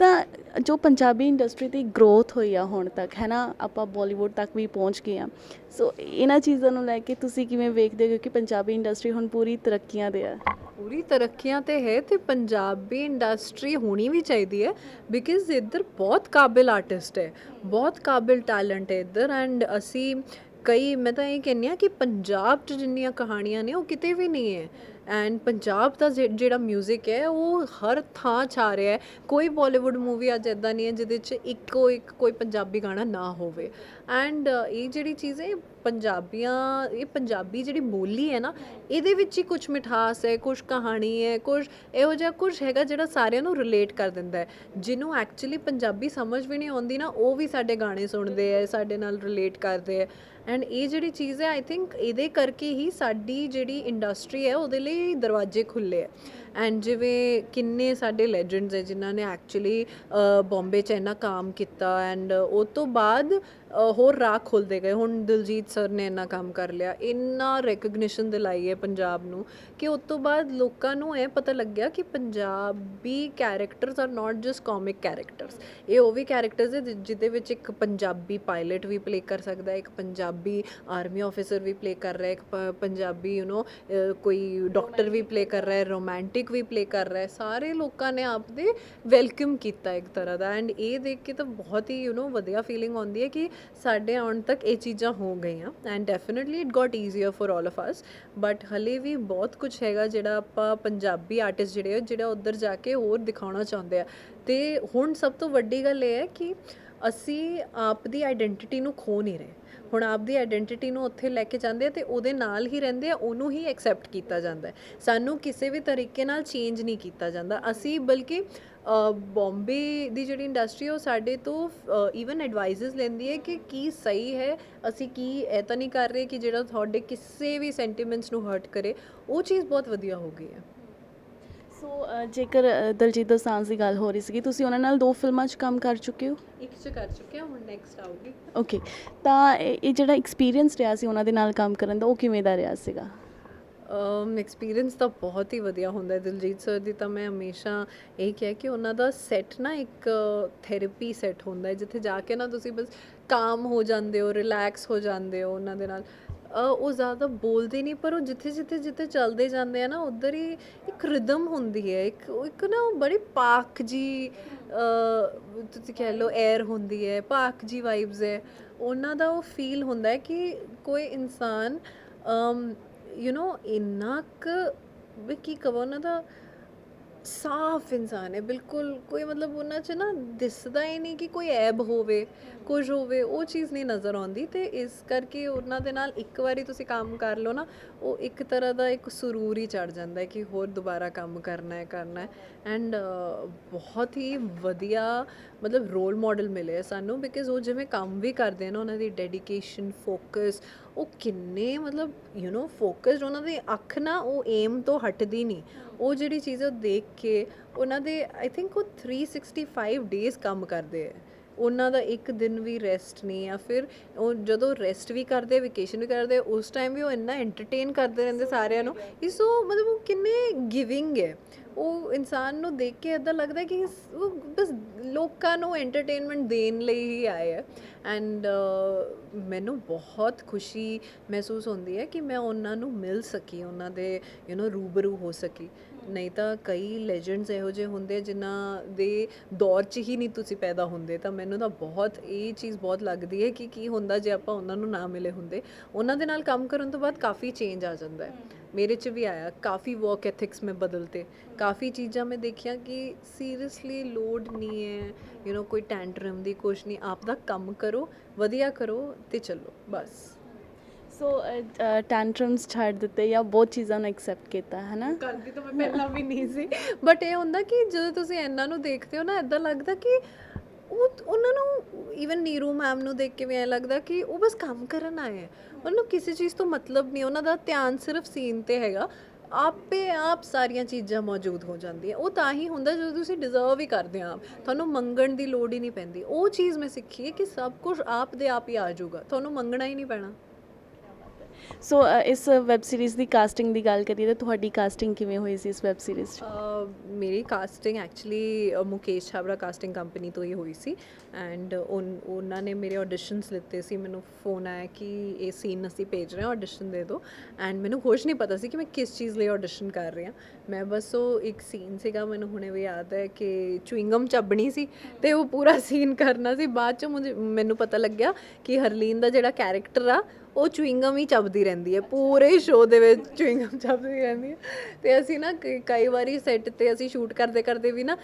ਤਾਂ ਜੋ ਪੰਜਾਬੀ ਇੰਡਸਟਰੀ ਦੀ ਗਰੋਥ ਹੋਈ ਆ ਹੁਣ ਤੱਕ, ਹੈ ਨਾ? ਆਪਾਂ ਬਾਲੀਵੁੱਡ ਤੱਕ ਵੀ ਪਹੁੰਚ ਗਏ ਆ। ਸੋ ਇਹਨਾਂ ਚੀਜ਼ਾਂ ਨੂੰ ਲੈ ਕੇ ਤੁਸੀਂ ਕਿਵੇਂ ਵੇਖਦੇ ਹੋ ਕਿਉਂਕਿ ਪੰਜਾਬੀ ਇੰਡਸਟਰੀ ਹੁਣ ਪੂਰੀ ਤਰੱਕੀਆਂ ਦੇ ਆ? ਪੂਰੀ ਤਰੱਕੀਆਂ ਤੇ ਹੈ ਤੇ ਪੰਜਾਬੀ ਇੰਡਸਟਰੀ ਹੋਣੀ ਵੀ ਚਾਹੀਦੀ ਹੈ ਬਿਕਾਜ਼ ਇੱਧਰ ਬਹੁਤ ਕਾਬਿਲ ਆਰਟਿਸਟ ਹੈ, ਬਹੁਤ ਕਾਬਿਲ ਟੈਲੈਂਟ ਹੈ ਇੱਧਰ ਐਂਡ ਅਸੀਂ ਕਈ, ਮੈਂ ਤਾਂ ਇਹ ਕਹਿੰਨੀ ਆ ਕਿ ਪੰਜਾਬ 'ਚ ਜਿੰਨੀਆਂ ਕਹਾਣੀਆਂ ਨੇ ਉਹ ਕਿਤੇ ਵੀ ਨਹੀਂ ਹੈ। ਐਂਡ ਪੰਜਾਬ ਦਾ ਜਿ- ਜਿਹੜਾ 뮤직 ਹੈ, ਉਹ ਹਰ ਥਾਂ ਛਾ ਰਿਹਾ ਹੈ। ਕੋਈ ਬਾਲੀਵੁੱਡ ਮੂਵੀ ਅੱਜ ਇਦਾਂ ਨਹੀਂ ਹੈ, ਜਿਹਦੇ 'ਚ ਇੱਕੋ ਇੱਕ ਕੋਈ ਪੰਜਾਬੀ ਗਾਣਾ ਨਾ ਹੋਵੇ। ਐਂਡ ਇਹ ਜਿਹੜੀ ਚੀਜ਼ ਹੈ ਪੰਜਾਬੀਆਂ, ਇਹ ਪੰਜਾਬੀ ਜਿਹੜੀ ਬੋਲੀ ਹੈ ਨਾ, ਇਹਦੇ ਵਿੱਚ ਹੀ ਕੁਝ ਮਿਠਾਸ ਹੈ ਕੁਝ ਕਹਾਣੀ ਹੈ ਕੁਝ ਇਹੋ ਜਿਹਾ ਕੁਝ ਹੈਗਾ ਜਿਹੜਾ ਸਾਰਿਆਂ ਨੂੰ ਰਿਲੇਟ ਕਰ ਦਿੰਦਾ ਹੈ। ਜਿਹਨੂੰ ਐਕਚੁਅਲੀ ਪੰਜਾਬੀ ਸਮਝ ਵੀ ਨਹੀਂ ਆਉਂਦੀ ਨਾ, ਉਹ ਵੀ ਸਾਡੇ ਗਾਣੇ ਸੁਣਦੇ ਹੈ, ਸਾਡੇ ਨਾਲ ਰਿਲੇਟ ਕਰਦੇ ਹੈ। ਐਂਡ ਇਹ ਜਿਹੜੀ ਚੀਜ਼ ਹੈ ਆਈ ਥਿੰਕ ਇਹਦੇ ਕਰਕੇ ਹੀ ਸਾਡੀ ਜਿਹੜੀ ਇੰਡਸਟਰੀ ਹੈ, ਉਹਦੇ ਲਈ ਦਰਵਾਜ਼ੇ ਖੁੱਲੇ ਹੈ। ਐਂਡ ਜਿਵੇਂ ਕਿੰਨੇ ਸਾਡੇ ਲੈਜੈਂਡਸ ਹੈ ਜਿਨ੍ਹਾਂ ਨੇ ਐਕਚੁਅਲੀ ਬੰਬੇ 'ਚ ਇੰਨਾ ਕੰਮ ਕੀਤਾ ਐਂਡ ਉਹ ਤੋਂ ਬਾਅਦ ਹੋਰ ਰਾਹ ਖੁੱਲਦੇ ਗਏ। ਹੁਣ ਦਿਲਜੀਤ ਸਰ ਨੇ ਇੰਨਾ ਕੰਮ ਕਰ ਲਿਆ। ਇੰਨਾ ਰੈਕਗਨੀਸ਼ਨ ਦਿਲਾਈ ਹੈ ਪੰਜਾਬ ਨੂੰ ਕਿ ਉਸ ਤੋਂ ਬਾਅਦ ਲੋਕਾਂ ਨੂੰ ਇਹ ਪਤਾ ਲੱਗਿਆ ਕਿ Punjabi characters are not just comic characters ਇਹ ਉਹ ਵੀ ਕੈਰੈਕਟਰਸ ਹੈ ਜਿ- ਜਿਹਦੇ ਵਿੱਚ ਇੱਕ ਪੰਜਾਬੀ ਪਾਇਲਟ ਵੀ ਪਲੇ ਕਰ ਸਕਦਾ ਹੈ, ਇੱਕ ਪੰਜਾਬੀ ਆਰਮੀ ਆਫੀਸਰ ਵੀ ਪਲੇ ਕਰ ਰਿਹਾ ਹੈ, ਇੱਕ ਪ- ਪੰਜਾਬੀ ਯੂ نو ਕੋਈ ਡਾਕਟਰ ਵੀ ਪਲੇ ਕਰ ਰਿਹਾ ਹੈ ਰੋਮਾਂਟਿਕ ਮਿਊਜ਼ਿਕ ਵੀ ਪਲੇ ਕਰ ਰਿਹਾ ਹੈ। ਸਾਰੇ ਲੋਕਾਂ ਨੇ ਆਪਦੇ ਵੈਲਕਮ ਕੀਤਾ ਇੱਕ ਤਰ੍ਹਾਂ ਦਾ। ਐਂਡ ਇਹ ਦੇਖ ਕੇ ਤਾਂ ਬਹੁਤ ਹੀ ਯੂ نو ਵਧੀਆ ਫੀਲਿੰਗ ਆਉਂਦੀ ਹੈ ਕਿ ਸਾਡੇ ਆਉਣ ਤੱਕ ਇਹ ਚੀਜ਼ਾਂ ਹੋ ਗਈਆਂ। And definitely it got easier for all of us but ਹਲੇ ਵੀ ਬਹੁਤ ਕੁਝ ਹੈਗਾ ਜਿਹੜਾ ਆਪਾਂ ਪੰਜਾਬੀ ਆਰਟਿਸਟ ਜਿਹੜੇ ਜਿਹੜਾ ਉੱਧਰ ਜਾ ਕੇ ਹੋਰ ਦਿਖਾਉਣਾ ਚਾਹੁੰਦੇ ਆ। ਤੇ ਹੁਣ ਸਭ ਤੋਂ ਵੱਡੀ ਗੱਲ ਇਹ ਹੈ ਕਿ ਅਸੀਂ ਆਪ ਦੀ ਆਇਡੈਂਟੀਟੀ ਨੂੰ ਖੋ ਨਹੀਂ ਰਹੇ। ਹੁਣ ਆਪਦੀ ਆਇਡੈਂਟੀਟੀ ਨੂੰ ਉੱਥੇ ਲੈ ਕੇ ਜਾਂਦੇ ਆ ਤੇ ਉਹਦੇ ਨਾਲ ਹੀ ਰਹਿੰਦੇ ਆ, ਉਹਨੂੰ ਹੀ ਐਕਸੈਪਟ ਕੀਤਾ ਜਾਂਦਾ ਹੈ। ਸਾਨੂੰ ਕਿਸੇ ਵੀ ਤਰੀਕੇ ਨਾਲ ਚੇਂਜ ਨਹੀਂ ਕੀਤਾ ਜਾਂਦਾ। ਅਸੀਂ ਬਲਕਿ ਬੰਬੇ ਦੀ ਜਿਹੜੀ ਇੰਡਸਟਰੀ ਹੈ ਉਹ ਸਾਡੇ ਤੋਂ ਈਵਨ ਐਡਵਾਈਜ਼ਸ ਲੈਂਦੀ ਹੈ ਕਿ ਕੀ ਸਹੀ ਹੈ, ਅਸੀਂ ਕੀ ਇਹ ਤਾਂ ਨਹੀਂ ਕਰ ਰਹੇ ਕਿ ਜਿਹੜਾ ਤੁਹਾਡੇ ਕਿਸੇ ਵੀ ਸੈਂਟੀਮੈਂਟਸ ਨੂੰ ਹਰਟ ਕਰੇ, ਉਹ ਚੀਜ਼ ਬਹੁਤ ਵਧੀਆ ਹੋ ਗਈ ਹੈ। ਸੋ ਅ, ਜੇਕਰ ਅ, ਦਲਜੀਤ ਦੋਸਾਂਝ ਦੀ ਗੱਲ ਹੋ ਰਹੀ ਸੀਗੀ ਤੁਸੀਂ ਉਹਨਾਂ ਨਾਲ ਦੋ ਫਿਲਮਾਂ 'ਚ ਕੰਮ ਕਰ ਚੁੱਕੇ ਹੋ? ਇੱਕ ਚ ਕਰ ਚੁੱਕੇ ਹਾਂ ਹੁਣ ਨੈਕਸਟ ਆਊਗੀ। ਓਕੇ ਤਾਂ ਇਹ ਇਹ ਜਿਹੜਾ ਐਕਸਪੀਰੀਅੰਸ ਰਿਹਾ ਸੀ ਉਹਨਾਂ ਦੇ ਨਾਲ ਕੰਮ ਕਰਨ ਦਾ ਉਹ ਕਿਵੇਂ ਦਾ ਰਿਹਾ ਸੀਗਾ? ਅਮ ਐਕਸਪੀਰੀਅੰਸ ਤਾਂ ਬਹੁਤ ਹੀ ਵਧੀਆ ਹੁੰਦਾ ਹੈ ਦਿਲਜੀਤ ਸਰ ਦੀ ਤਾਂ ਮੈਂ ਹਮੇਸ਼ਾ ਇਹ ਕਿਹਾ ਕਿ ਉਹਨਾਂ ਦਾ ਸੈੱਟ ਨਾ ਇੱਕ ਥੈਰੇਪੀ ਸੈੱਟ ਹੁੰਦਾ ਹੈ ਜਿੱਥੇ ਜਾ ਕੇ ਨਾ ਤੁਸੀਂ ਬਸ ਕਾਮ ਹੋ ਜਾਂਦੇ ਹੋ ਰਿਲੈਕਸ ਹੋ ਜਾਂਦੇ ਹੋ ਉਹਨਾਂ ਦੇ ਨਾਲ। ਉਹ ਜ਼ਿਆਦਾ ਬੋਲਦੇ ਨਹੀਂ, ਪਰ ਉਹ ਜਿੱਥੇ ਜਿੱਥੇ ਜਿੱਥੇ ਚੱਲਦੇ ਜਾਂਦੇ ਆ ਨਾ, ਉਧਰ ਹੀ ਇੱਕ ਰਿਦਮ ਹੁੰਦੀ ਹੈ। ਇੱਕ ਇੱਕ ਨਾ ਬੜੀ ਪਾਕ ਜੀ ਤੁਸੀਂ ਕਹਿ ਲਓ 에ਅਰ ਹੁੰਦੀ ਹੈ, ਪਾਕ ਜੀ ਵਾਈਬਸ ਹੈ। ਉਹਨਾਂ ਦਾ ਉਹ ਫੀਲ ਹੁੰਦਾ ਹੈ ਕਿ ਕੋਈ ਇਨਸਾਨ ਯੂ نو ਇੰਨਾ ਕੁ ਵੀ ਕੀ ਕਵੋ, ਉਹਨਾਂ ਦਾ ਸਾਫ਼ ਇਨਸਾਨ ਹੈ, ਬਿਲਕੁਲ। ਕੋਈ ਮਤਲਬ ਉਹਨਾਂ 'ਚ ਨਾ ਦਿਸਦਾ ਹੀ ਨਹੀਂ ਕਿ ਕੋਈ ਐਬ ਹੋਵੇ, ਕੁਝ ਹੋਵੇ, ਉਹ ਚੀਜ਼ ਨਹੀਂ ਨਜ਼ਰ ਆਉਂਦੀ ਤੇ ਇਸ ਕਰਕੇ ਉਹਨਾਂ ਦੇ ਨਾਲ ਇੱਕ ਵਾਰੀ ਤੁਸੀਂ ਕੰਮ ਕਰ ਲਓ ਨਾ ਉਹ ਇੱਕ ਤਰ੍ਹਾਂ ਦਾ ਇੱਕ ਸਰੂਰ ਹੀ ਚੜ ਜਾਂਦਾ ਹੈ ਕਿ ਹੋਰ ਦੁਬਾਰਾ ਕੰਮ ਕਰਨਾ ਹੈ ਕਰਨਾ ਹੈ। ਐਂਡ ਬਹੁਤ ਹੀ ਵਧੀਆ, ਮਤਲਬ ਰੋਲ ਮਾਡਲ ਮਿਲੇ ਆ ਸਾਨੂੰ ਬਿਕਾਜ਼ ਉਹ ਜਿਵੇਂ ਕੰਮ ਵੀ ਕਰਦੇ ਨੇ, ਉਹਨਾਂ ਦੀ ਡੈਡੀਕੇਸ਼ਨ ਫੋਕਸ ਉਹ ਕਿੰਨੇ ਮਤਲਬ ਯੂ نو ਫੋਕਸਡ ਉਹਨਾਂ ਦੀ ਅੱਖ ਨਾ ਉਹ ਏਮ ਤੋਂ ਹਟਦੀ ਨਹੀਂ। ਉਹ ਜਿਹੜੀ ਚੀਜ਼ ਉਹ ਦੇਖ ਕੇ ਉਹਨਾਂ ਦੇ ਆਈ ਥਿੰਕ ਉਹ 365 ਡੇਜ਼ ਕੰਮ ਕਰਦੇ ਹੈ ਉਹਨਾਂ ਦਾ ਇੱਕ ਦਿਨ ਵੀ ਰੈਸਟ ਨਹੀਂ ਆ ਫਿਰ ਉਹ ਜਦੋਂ ਰੈਸਟ ਵੀ ਕਰਦੇ ਵਕੇਸ਼ਨ ਵੀ ਕਰਦੇ ਉਸ ਟਾਈਮ ਵੀ ਉਹ ਇੰਨਾ ਐਂਟਰਟੇਨ ਕਰਦੇ ਰਹਿੰਦੇ ਸਾਰਿਆਂ ਨੂੰ ਇਸ ਮਤਲਬ ਉਹ ਕਿੰਨੇ ਗਿਵਿੰਗ ਹੈ। ਉਹ ਇਨਸਾਨ ਨੂੰ ਦੇਖ ਕੇ ਇਦਾਂ ਲੱਗਦਾ ਕਿ ਉਹ ਬਸ ਲੋਕਾਂ ਨੂੰ ਐਂਟਰਟੇਨਮੈਂਟ ਦੇਣ ਲਈ ਹੀ ਆਏ ਹੈ ਐਂਡ ਮੈਨੂੰ ਬਹੁਤ ਖੁਸ਼ੀ ਮਹਿਸੂਸ ਹੁੰਦੀ ਹੈ ਕਿ ਮੈਂ ਉਹਨਾਂ ਨੂੰ ਮਿਲ ਸਕੀ ਉਹਨਾਂ ਦੇ ਯੂ نو ਰੂਬਰੂ ਹੋ ਸਕੀ। ਨਹੀਂ ਤਾਂ ਕਈ ਲੈਜੈਂਡਸ ਇਹੋ ਜਿਹੇ ਹੁੰਦੇ ਜਿਨ੍ਹਾਂ ਦੇ ਦੌਰ 'ਚ ਹੀ ਨਹੀਂ ਤੁਸੀਂ ਪੈਦਾ ਹੁੰਦੇ। ਤਾਂ ਮੈਨੂੰ ਤਾਂ ਬਹੁਤ ਇਹ ਚੀਜ਼ ਬਹੁਤ ਲੱਗਦੀ ਹੈ ਕਿ ਕੀ ਹੁੰਦਾ ਜੇ ਆਪਾਂ ਉਹਨਾਂ ਨੂੰ ਨਾ ਮਿਲੇ ਹੁੰਦੇ। ਉਹਨਾਂ ਦੇ ਨਾਲ ਕੰਮ ਕਰਨ ਤੋਂ ਬਾਅਦ ਕਾਫੀ ਚੇਂਜ ਆ ਜਾਂਦਾ ਹੈ। ਮੇਰੇ 'ਚ ਵੀ ਆਇਆ ਕਾਫੀ ਵਰਕ ਐਥਿਕਸ ਮੈਂ ਬਦਲਤੇ ਕਾਫੀ ਚੀਜ਼ਾਂ ਮੈਂ ਦੇਖੀਆਂ ਕਿ ਸੀਰੀਅਸਲੀ ਲੋਡ ਨਹੀਂ ਹੈ ਯੂ نو ਕੋਈ ਟੈਂਟਰਮ ਦੀ ਕੁਛ ਨਹੀਂ। ਆਪ ਦਾ ਕੰਮ ਕਰੋ ਵਧੀਆ ਕਰੋ ਤੇ ਚੱਲੋ ਬਸ। ਸੋ ਟੈਂਟਰਮਸ uh, uh, ਛੱਡ ਦਿੱਤੇ ਜਾਂ ਬਹੁਤ ਚੀਜ਼ਾਂ ਨੂੰ ਐਕਸੈਪਟ ਕੀਤਾ ਹੈ ਨਾ ਕਰਦੀ ਤਾਂ ਮੈਂ ਪਹਿਲਾਂ ਵੀ ਨਹੀਂ ਸੀ। ਬਟ ਇਹ ਹੁੰਦਾ ਕਿ ਜਦੋਂ ਤੁਸੀਂ ਇਹਨਾਂ ਨੂੰ ਦੇਖਦੇ ਹੋ ਨਾ ਇਦਾਂ ਲੱਗਦਾ ਕਿ ਉਹ, ਉਹਨਾਂ ਨੂੰ ਈਵਨ ਨੀਰੂ ਮੈਮ ਨੂੰ ਦੇਖ ਕੇ ਵੀ ਐ ਲੱਗਦਾ ਕਿ ਉਹ ਬਸ ਕੰਮ ਕਰਨ ਆਏ ਹੈ ਉਹਨਾਂ ਕਿਸੇ ਚੀਜ਼ ਤੋਂ ਮਤਲਬ ਨਹੀਂ, ਉਹਨਾਂ ਦਾ ਧਿਆਨ ਸਿਰਫ ਸੀਨ ਤੇ ਹੈਗਾ। ਆਪੇ ਆਪ ਸਾਰੀਆਂ ਚੀਜ਼ਾਂ ਮੌਜੂਦ ਹੋ ਜਾਂਦੀਆਂ। ਉਹ ਤਾਂ ਹੀ ਹੁੰਦਾ ਜਦੋਂ ਤੁਸੀਂ ਡਿਜ਼ਰਵ ਹੀ ਕਰਦੇ ਆਪ। ਤੁਹਾਨੂੰ ਮੰਗਣ ਦੀ ਲੋੜ ਹੀ ਨਹੀਂ ਪੈਂਦੀ। ਉਹ ਚੀਜ਼ ਮੈਂ ਸਿੱਖੀ ਹੈ ਕਿ ਸਭ ਕੁਝ ਆਪ ਦੇ ਆਪ ਹੀ ਆ ਜਾਊਗਾ। ਤੁਹਾਨੂੰ ਮੰਗਣਾ ਹੀ ਨਹੀਂ ਪੈਣਾ। ਸੋ ਅ, ਇਸ ਵੈਬ ਸੀਰੀਜ਼ ਦੀ ਕਾਸਟਿੰਗ ਦੀ ਗੱਲ ਕਰੀਏ ਤਾਂ ਤੁਹਾਡੀ ਕਾਸਟਿੰਗ ਕਿਵੇਂ ਹੋਈ ਸੀ ਇਸ ਵੈਬ ਸੀਰੀਜ਼ 'ਚ? ਅਹ ਮੇਰੀ casting actually Mukesh Chhabra casting company ਤੋਂ ਹੀ ਹੋਈ ਸੀ ਐਂਡ ਉਹਨਾਂ ਨੇ ਮੇਰੇ ਆਡੀਸ਼ਨਸ ਲਿੱਤੇ ਸੀ। ਮੈਨੂੰ ਫੋਨ ਆਇਆ ਕਿ ਇਹ ਸੀਨ ਅਸੀਂ ਭੇਜ ਰਹੇ ਹਾਂ ਆਡੀਸ਼ਨ ਦੇ ਦਿਓ ਐਂਡ ਮੈਨੂੰ ਕੁਛ ਨਹੀਂ ਪਤਾ ਸੀ ਕਿ ਮੈਂ ਕਿਸ ਚੀਜ਼ ਲਈ ਆਡੀਸ਼ਨ ਕਰ ਰਹੀ ਹਾਂ। ਮੈਂ ਬਸ ਉਹ ਇੱਕ ਸੀਨ ਸੀਗਾ ਮੈਨੂੰ ਹੁਣੇ ਵੀ ਯਾਦ ਹੈ ਕਿ ਚੁਇੰਗਮ ਚੱਬਣੀ ਸੀ ਤੇ ਉਹ ਪੂਰਾ ਸੀਨ ਕਰਨਾ ਸੀ। ਬਾਅਦ ਚ ਮੁझे ਮੈਨੂੰ ਪਤਾ ਲੱਗਿਆ ਕਿ ਹਰਲੀਨ ਦਾ ਜਿਹੜਾ ਕੈਰੈਕਟਰ ਆ ਉਹ ਚੁਇੰਗਮ ਹੀ ਚੱਬਦੀ ਰਹਿੰਦੀ ਹੈ, ਪੂਰੇ ਸ਼ੋਅ ਦੇ ਵਿੱਚ ਚੁਇੰਗਮ ਚੱਬਦੀ ਰਹਿੰਦੀ ਹੈ। ਤੇ ਅਸੀਂ ਨਾ ਕਈ- ਕਈ ਵਾਰੀ ਸੈੱਟ ਤੇ ਅਸੀਂ ਸ਼ੂਟ ਕਰਦੇ ਕਰਦੇ ਵੀ ਨਾ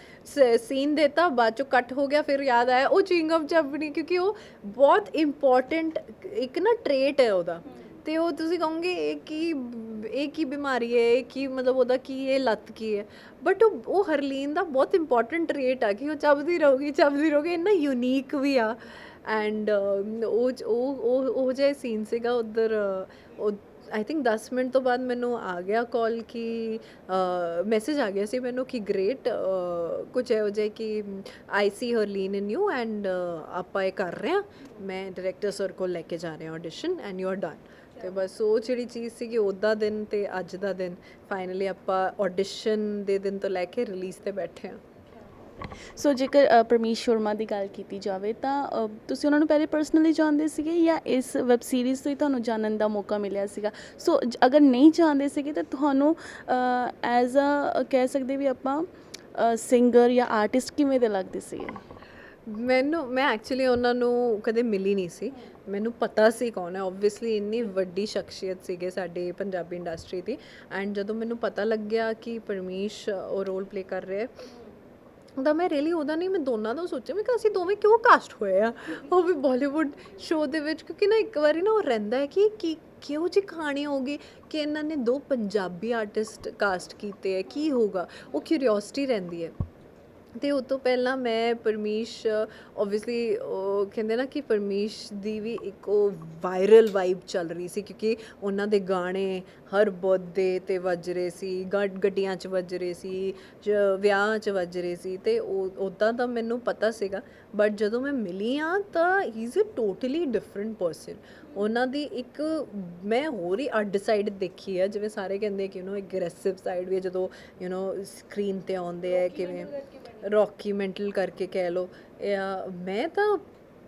ਸੀਨ ਦੇਤਾ, ਬਾਅਦ ਚੋਂ ਕੱਟ ਹੋ ਗਿਆ, ਫਿਰ ਯਾਦ ਆਇਆ ਉਹ ਚੁਇੰਗਮ ਚੱਬਣੀ, ਕਿਉਂਕਿ ਉਹ ਬਹੁਤ ਇੰਪੋਰਟੈਂਟ ਇੱਕ ਨਾ ਟ੍ਰੇਟ ਹੈ ਉਹਦਾ। ਤੇ ਉਹ ਤੁਸੀਂ ਕਹੋਗੇ, ਇਹ ਕੀ ਇਹ ਕੀ ਬਿਮਾਰੀ ਹੈ, ਇਹ ਕੀ ਮਤਲਬ ਉਹਦਾ ਕੀ, ਇਹ ਲੱਤ ਕੀ ਹੈ? ਬਟ ਉਹ ਉਹ ਹਰਲੀਨ ਦਾ ਬਹੁਤ ਇੰਪੋਰਟੈਂਟ ਟ੍ਰੇਟ ਆ, ਕਿ ਉਹ ਚੱਬਦੀ ਰਹੂਗੀ ਚੱਬਦੀ ਰਹੂਗੀ, ਇੰਨਾ ਯੂਨੀਕ ਵੀ ਆ। ਐਂਡ um, ਉਹ ਉਹ ਉਹ ਉਹ ਜਿਹਾ ਸੀਨ ਸੀਗਾ ਉਧਰ ਉਹ ਆਈ ਥਿੰਕ 10 ਮਿੰਟ ਤੋਂ ਬਾਅਦ ਮੈਨੂੰ ਆ ਗਿਆ ਕਾਲ ਕਿ ਮੈਸੇਜ ਆ ਗਿਆ ਸੀ ਮੈਨੂੰ ਕਿ ਗ੍ਰੇਟ ਕੁਝ ਇਹੋ ਜਿਹਾ ਕਿ I see Harleen in you and ਆਪਾਂ ਇਹ ਕਰ ਰਹੇ ਹਾਂ। ਮੈਂ ਡਾਇਰੈਕਟਰ ਸਰ ਕੋਲ ਲੈ ਕੇ ਜਾ ਰਿਹਾ audition and you are done ਤੇ ਬਸ ਉਹ ਜਿਹੜੀ ਚੀਜ਼ ਸੀ ਕਿ ਉਹਦਾ ਦਿਨ ਤੇ ਅੱਜ ਦਾ ਦਿਨ। ਫਾਈਨਲੀ ਆਪਾਂ ਆਡੀਸ਼ਨ ਦੇ ਦਿਨ ਤੋਂ ਲੈ ਕੇ ਰਿਲੀਜ਼ ਤੇ ਬੈਠੇ ਹਾਂ। ਸੋ ਜੇਕਰ ਅ, ਪਰਮੀਸ਼ ਸ਼ਰਮਾ ਦੀ ਗੱਲ ਕੀਤੀ ਜਾਵੇ ਤਾਂ ਤੁਸੀਂ ਉਹਨਾਂ ਨੂੰ ਪਹਿਲੇ ਪਰਸਨਲੀ ਜਾਣਦੇ ਸੀਗੇ ਜਾਂ ਇਸ ਵੈਬ ਸੀਰੀਜ਼ ਤੋਂ ਹੀ ਤੁਹਾਨੂੰ ਜਾਣਨ ਦਾ ਮੌਕਾ ਮਿਲਿਆ ਸੀਗਾ? ਸੋ ਅਗਰ ਨਹੀਂ ਜਾਣਦੇ ਸੀਗੇ ਤਾਂ ਤੁਹਾਨੂੰ ਐਜ਼ ਅ ਕਹਿ ਸਕਦੇ ਵੀ ਆਪਾਂ ਸਿੰਗਰ ਜਾਂ ਆਰਟਿਸਟ ਕਿਵੇਂ ਦੇ ਲੱਗਦੇ ਸੀਗੇ? ਮੈਨੂੰ ਮੈਂ ਐਕਚੁਅਲੀ ਉਹਨਾਂ ਨੂੰ ਕਦੇ ਮਿਲੀ ਨਹੀਂ ਸੀ। ਮੈਨੂੰ ਪਤਾ ਸੀ ਕੌਣ ਹੈ। ਆਬਵੀਅਸਲੀ ਇੰਨੀ ਵੱਡੀ ਸ਼ਖਸੀਅਤ ਸੀਗੇ ਸਾਡੇ ਪੰਜਾਬੀ ਇੰਡਸਟਰੀ ਦੀ। ਐਂਡ ਜਦੋਂ ਮੈਨੂੰ ਪਤਾ ਲੱਗਿਆ ਕਿ ਪਰਮੀਸ਼ ਉਹ ਰੋਲ ਪਲੇ ਕਰ ਰਿਹਾ ਹੈ ਤਾਂ ਮੈਂ ਰੀਲੀ ਉਹਦਾ ਨਹੀਂ, ਮੈਂ ਦੋਨਾਂ ਦਾ ਸੋਚਿਆ, ਮੈਂ ਕਿ ਅਸੀਂ ਦੋਵੇਂ ਕਿਉਂ ਕਾਸਟ ਹੋਏ ਆ? ਉਹ ਵੀ ਬਾਲੀਵੁੱਡ ਸ਼ੋਅ ਦੇ ਵਿੱਚ, ਕਿਉਂਕਿ ਨਾ ਇੱਕ ਵਾਰੀ ਨਾ ਉਹ ਰਹਿੰਦਾ ਹੈ ਕਿ ਕੀ ਕਿਉਂ ਜੀ ਕਹਾਣੀ ਹੋਗੀ ਕਿ ਇਹਨਾਂ ਨੇ ਦੋ ਪੰਜਾਬੀ ਆਰਟਿਸਟ ਕਾਸਟ ਕੀਤੇ ਹੈ, ਕੀ ਹੋਗਾ ਉਹ ਕਿਉਰਿਓਸਿਟੀ ਰਹਿੰਦੀ ਹੈ। ਤੇ ਉਹ ਤੋਂ ਪਹਿਲਾਂ ਮੈਂ ਪਰਮੀਸ਼ ਆਬਵੀਅਸਲੀ ਉਹ ਕਹਿੰਦੇ ਨਾ ਕਿ ਪਰਮੀਸ਼ ਦੀ ਵੀ ਇੱਕ ਉਹ ਵਾਇਰਲ ਵਾਈਬ ਚੱਲ ਰਹੀ ਸੀ ਕਿਉਂਕਿ ਉਹਨਾਂ ਦੇ ਗਾਣੇ ਹਰ ਬਰਥਡੇ ਤੇ ਵੱਜ ਰਹੇ ਸੀ ਗੱਡ ਗੱਡੀਆਂ 'ਚ ਵੱਜ ਰਹੇ ਸੀ ਜ- ਵਿਆਹ 'ਚ ਵੱਜ ਰਹੇ ਸੀ ਤੇ ਉਹ ਉਦਾਂ ਤਾਂ ਮੈਨੂੰ ਪਤਾ ਸੀਗਾ ਬਟ ਜਦੋਂ ਮੈਂ ਮਿਲੀ ਆ ਤਾਂ ਹੀ is a totally different person ਉਹਨਾਂ ਦੀ ਇੱਕ ਮੈਂ ਹੋਰ ਹੀ ਅੱਡ ਸਾਈਡ ਦੇਖੀ ਹੈ ਜਿਵੇਂ ਸਾਰੇ ਕਹਿੰਦੇ ਕਿ ਯੂ نو ਐਗਰੈਸਿਵ ਸਾਈਡ ਵੀ ਹੈ ਜਦੋਂ ਯੂ نو ਸਕਰੀਨ ਤੇ ਆਉਂਦੇ ਆ ਕਿਵੇਂ ਰੌਕੀ ਮੈਂਟਲ ਕਰਕੇ ਕਹਿ ਲੋ ਮੈਂ ਤਾਂ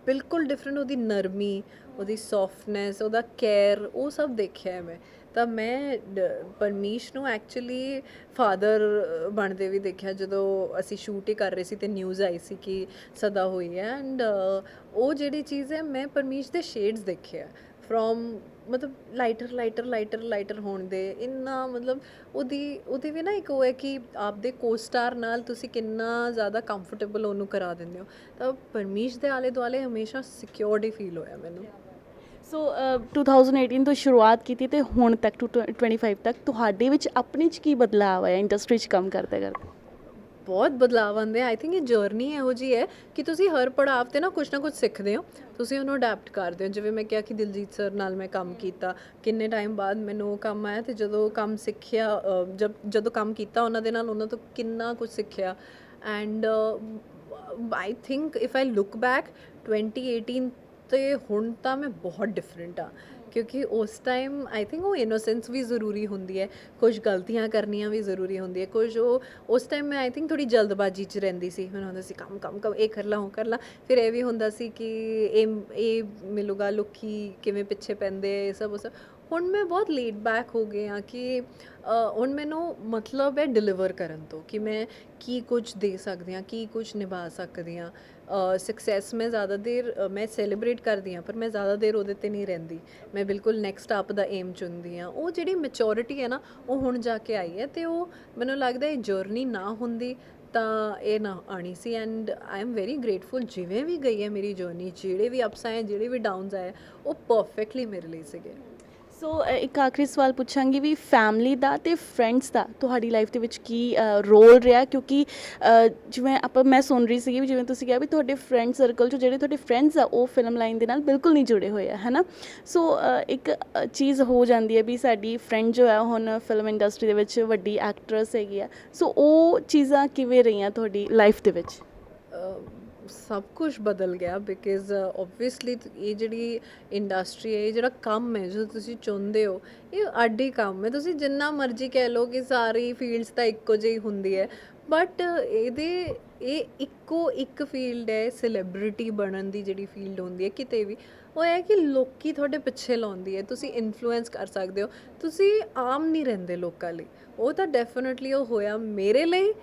ਬਿਲਕੁਲ ਡਿਫਰੈਂਟ ਉਹਦੀ ਨਰਮੀ, ਉਹਦੀ ਸੌਫਟਨੈਸ ਉਹਦਾ ਕੇਅਰ ਉਹ ਸਭ ਦੇਖਿਆ ਹੈ ਮੈਂ। ਤਾਂ ਮੈਂ ਡ- ਪਰਮੀਸ਼ ਨੂੰ ਐਕਚੁਅਲੀ ਫਾਦਰ ਬਣਦੇ ਵੀ ਦੇਖਿਆ, ਜਦੋਂ ਅਸੀਂ ਸ਼ੂਟ ਹੀ ਕਰ ਰਹੇ ਸੀ ਤੇ ਨਿਊਜ਼ ਆਈ ਸੀ ਕਿ ਸਦਾ ਹੋਈ ਹੈ। ਐਂਡ ਉਹ ਜਿਹੜੀ ਚੀਜ਼ ਹੈ, ਮੈਂ ਪਰਮੀਸ਼ ਦੇ ਸ਼ੇਡਸ ਦੇਖਿਆ। ਫਰੋਮ ਮਤਲਬ ਲਾਈਟਰ ਲਾਈਟਰ ਲਾਈਟਰ ਲਾਈਟਰ ਹੋਣ ਦੇ ਇੰਨਾ ਮਤਲਬ ਉਹਦੀ ਉਹਦੀ ਵੀ ਨਾ ਇੱਕ ਉਹ ਹੈ ਕਿ ਆਪਦੇ ਕੋਸਟਾਰ ਨਾਲ ਤੁਸੀਂ ਕਿੰਨਾ ਜ਼ਿਆਦਾ ਕੰਫਰਟੇਬਲ ਉਹਨੂੰ ਕਰਾ ਦਿੰਦੇ ਹੋ। ਤਾਂ ਪਰਮੀਸ਼ ਦੇ ਆਲੇ ਦੁਆਲੇ ਹਮੇਸ਼ਾ ਸਿਕਿਉਰਡ ਫੀਲ ਹੋਇਆ ਮੈਨੂੰ। ਸੋ ਅ, 2018 ਤੋਂ ਸ਼ੁਰੂਆਤ ਕੀਤੀ ਤੇ ਹੁਣ ਤੱਕ ਟੂ 25 ਤੱਕ ਤੁਹਾਡੇ ਵਿੱਚ ਆਪਣੇ 'ਚ ਕੀ ਬਦਲਾਅ ਆਇਆ ਇੰਡਸਟਰੀ 'ਚ ਕੰਮ ਕਰਦੇ ਕਰਦੇ ਬਹੁਤ ਬਦਲਾਅ ਆਉਂਦੇ ਆ। ਆਈ ਥਿੰਕ ਇਹ ਜਰਨੀ ਇਹੋ ਜੀ ਹੈ ਕਿ ਤੁਸੀਂ ਹਰ ਪੜਾਅ ਤੇ ਨਾ ਕੁਝ ਨਾ ਕੁਝ ਸਿੱਖਦੇ ਹੋ। ਤੁਸੀਂ ਉਹਨੂੰ ਅਡਾਪਟ ਕਰਦੇ ਹੋ। ਜਿਵੇਂ ਮੈਂ ਕਿਹਾ ਕਿ ਦਿਲਜੀਤ ਸਰ ਨਾਲ ਮੈਂ ਕੰਮ ਕੀਤਾ। ਕਿੰਨੇ ਟਾਈਮ ਬਾਅਦ ਮੈਨੂੰ ਉਹ ਕੰਮ ਆਇਆ ਤੇ ਜਦੋਂ ਕੰਮ ਸਿੱਖਿਆ ਅ, ਜਦ ਜਦੋਂ ਕੰਮ ਕੀਤਾ ਉਹਨਾਂ ਦੇ ਨਾਲ ਉਹਨਾਂ ਤੋਂ ਕਿੰਨਾ ਕੁਝ ਸਿੱਖਿਆ। And I think if I look back 2018 ਤੇ ਹੁਣ ਤਾਂ ਮੈਂ ਬਹੁਤ ਡਿਫਰੈਂਟ ਆ ਕਿਉਂਕਿ ਉਸ ਟਾਈਮ ਆਈ ਥਿੰਕ ਉਹ ਇਨੋਸੈਂਸ ਵੀ ਜ਼ਰੂਰੀ ਹੁੰਦੀ ਹੈ ਕੁਝ ਗਲਤੀਆਂ ਕਰਨੀਆਂ ਵੀ ਜ਼ਰੂਰੀ ਹੁੰਦੀ ਹੈ ਕੁਝ ਉਹ, ਉਸ ਟਾਈਮ ਮੈਂ ਆਈ ਥਿੰਕ ਥੋੜੀ ਜਲਦਬਾਜ਼ੀ 'ਚ ਰਹਿੰਦੀ ਸੀ, ਮੈਨੂੰ ਹੁੰਦਾ ਸੀ ਕੰਮ ਕੰਮ ਕੰਮ, ਇਹ ਕਰ ਲਾਂ, ਉਹ ਕਰ ਲਾਂ, ਫਿਰ ਇਹ ਵੀ ਹੁੰਦਾ ਸੀ ਕਿ ਇਹ ਇਹ ਮਿਲੂਗਾ, ਲੋਕੀ ਕਿਵੇਂ ਪਿੱਛੇ ਪੈਂਦੇ, ਇਹ ਸਭ, ਉਹ ਸਭ ਹੁਣ ਮੈਂ ਬਹੁਤ ਲੇਟ ਬੈਕ ਹੋ ਗਈ ਆ ਕਿ ਹੁਣ ਮੈਨੂੰ ਮਤਲਬ ਹੈ ਡਿਲੀਵਰ ਕਰਨ ਤੋਂ ਕਿ ਮੈਂ ਕੀ ਕੁਝ ਦੇ ਸਕਦੀ ਹਾਂ, ਕੀ ਕੁਝ ਨਿਭਾ ਸਕਦੀ ਹਾਂ। ਸਕਸੈਸ ਮੈਂ ਜ਼ਿਆਦਾ ਦੇਰ ਮੈਂ ਸੈਲੀਬ੍ਰੇਟ ਕਰਦੀ ਹਾਂ, ਪਰ ਮੈਂ ਜ਼ਿਆਦਾ ਦੇਰ ਉਹਦੇ ਤੇ ਨਹੀਂ ਰਹਿੰਦੀ। ਮੈਂ ਬਿਲਕੁਲ ਨੈਕਸਟ ਅਪ ਦਾ ਏਮ ਚੁਣਦੀ ਹਾਂ। ਉਹ ਜਿਹੜੀ ਮੈਚੋਰਿਟੀ ਹੈ ਨਾ, ਉਹ ਹੁਣ ਜਾ ਕੇ ਆਈ ਹੈ ਤੇ ਉਹ ਮੈਨੂੰ ਲੱਗਦਾ ਇਹ ਜਰਨੀ ਨਾ ਹੁੰਦੀ ਤਾਂ ਇਹ ਨਾ ਆਣੀ ਸੀ। And I am very grateful ਜਿਵੇਂ ਵੀ ਗਈ ਹੈ ਮੇਰੀ ਜਰਨੀ ਜਿਹੜੇ ਵੀ ਅਪਸ ਆਏ, ਜਿਹੜੇ ਵੀ ਡਾਊਨਸ ਆਏ, ਉਹ ਪਰਫੈਕਟਲੀ ਮੇਰੇ ਲਈ ਸੀਗੇ। ਸੋ ਅ, ਇੱਕ ਆਖਰੀ ਸਵਾਲ ਪੁੱਛਾਂਗੀ ਵੀ ਫੈਮਿਲੀ ਦਾ ਤੇ ਫਰੈਂਡਸ ਦਾ ਤੁਹਾਡੀ ਲਾਈਫ ਦੇ ਵਿੱਚ ਕੀ ਰੋਲ ਰਿਹਾ? ਕਿਉਂਕਿ ਅ, ਜਿਵੇਂ ਆਪਾਂ ਮੈਂ ਸੁਣ ਰਹੀ ਸੀਗੀ ਵੀ ਜਿਵੇਂ ਤੁਸੀਂ ਕਿਹਾ ਵੀ ਤੁਹਾਡੇ ਫਰੈਂਡ ਸਰਕਲ 'ਚ ਜਿਹੜੇ ਤੁਹਾਡੇ ਫਰੈਂਡਸ ਆ ਉਹ ਫਿਲਮ ਲਾਈਨ ਦੇ ਨਾਲ ਬਿਲਕੁਲ ਨਹੀਂ ਜੁੜੇ ਹੋਏ ਆ ਹੈਨਾ ਸੋ ਅ, ਇੱਕ ਅ, ਚੀਜ਼ ਹੋ ਜਾਂਦੀ ਹੈ ਵੀ ਸਾਡੀ ਫਰੈਂਡ ਜੋ ਹੈ ਹੁਣ ਫਿਲਮ ਇੰਡਸਟਰੀ ਦੇ ਵਿੱਚ ਵੱਡੀ ਐਕਟਰੈਸ ਹੈਗੀ ਆ। ਸੋ ਉਹ ਚੀਜ਼ਾਂ ਕਿਵੇਂ ਰਹੀਆਂ ਤੁਹਾਡੀ ਲਾਈਫ ਦੇ ਵਿੱਚ? ਸਭ ਕੁਝ ਬਦਲ ਗਿਆ ਬਿਕਾਜ਼ ਆਬਵੀਅਸਲੀ ਇਹ ਜਿਹੜੀ ਇੰਡਸਟਰੀ ਹੈ, ਇਹ ਜਿਹੜਾ ਕੰਮ ਹੈ, ਜੋ ਤੁਸੀਂ ਚੁਣਦੇ ਹੋ, ਇਹ ਅੱਡੀ ਕੰਮ ਹੈ। ਤੁਸੀਂ ਜਿੰਨਾ ਮਰਜ਼ੀ ਕਹਿ ਲਓ ਕਿ ਸਾਰੀ ਫੀਲਡਸ ਤਾਂ ਇੱਕੋ ਜਿਹੀ ਹੁੰਦੀ ਹੈ ਬਟ ਇਹਦੇ, ਇਹ ਇੱਕੋ ਇੱਕ ਫੀਲਡ ਹੈ ਸੈਲੀਬ੍ਰਿਟੀ ਬਣਨ ਦੀ ਜਿਹੜੀ ਫੀਲਡ ਹੁੰਦੀ ਹੈ, ਕਿਤੇ ਵੀ। ਉਹ ਹੈ ਕਿ ਲੋਕੀ ਤੁਹਾਡੇ ਪਿੱਛੇ ਲਾਉਂਦੀ ਹੈ, ਤੁਸੀਂ ਇਨਫਲੂਐਂਸ ਕਰ ਸਕਦੇ ਹੋ। ਤੁਸੀਂ ਆਮ ਨਹੀਂ ਰਹਿੰਦੇ ਲੋਕਾਂ ਲਈ। ਉਹ ਤਾਂ ਡੈਫੀਨਿਟਲੀ ਉਹ ਹੋਇਆ ਮੇਰੇ ਲਈ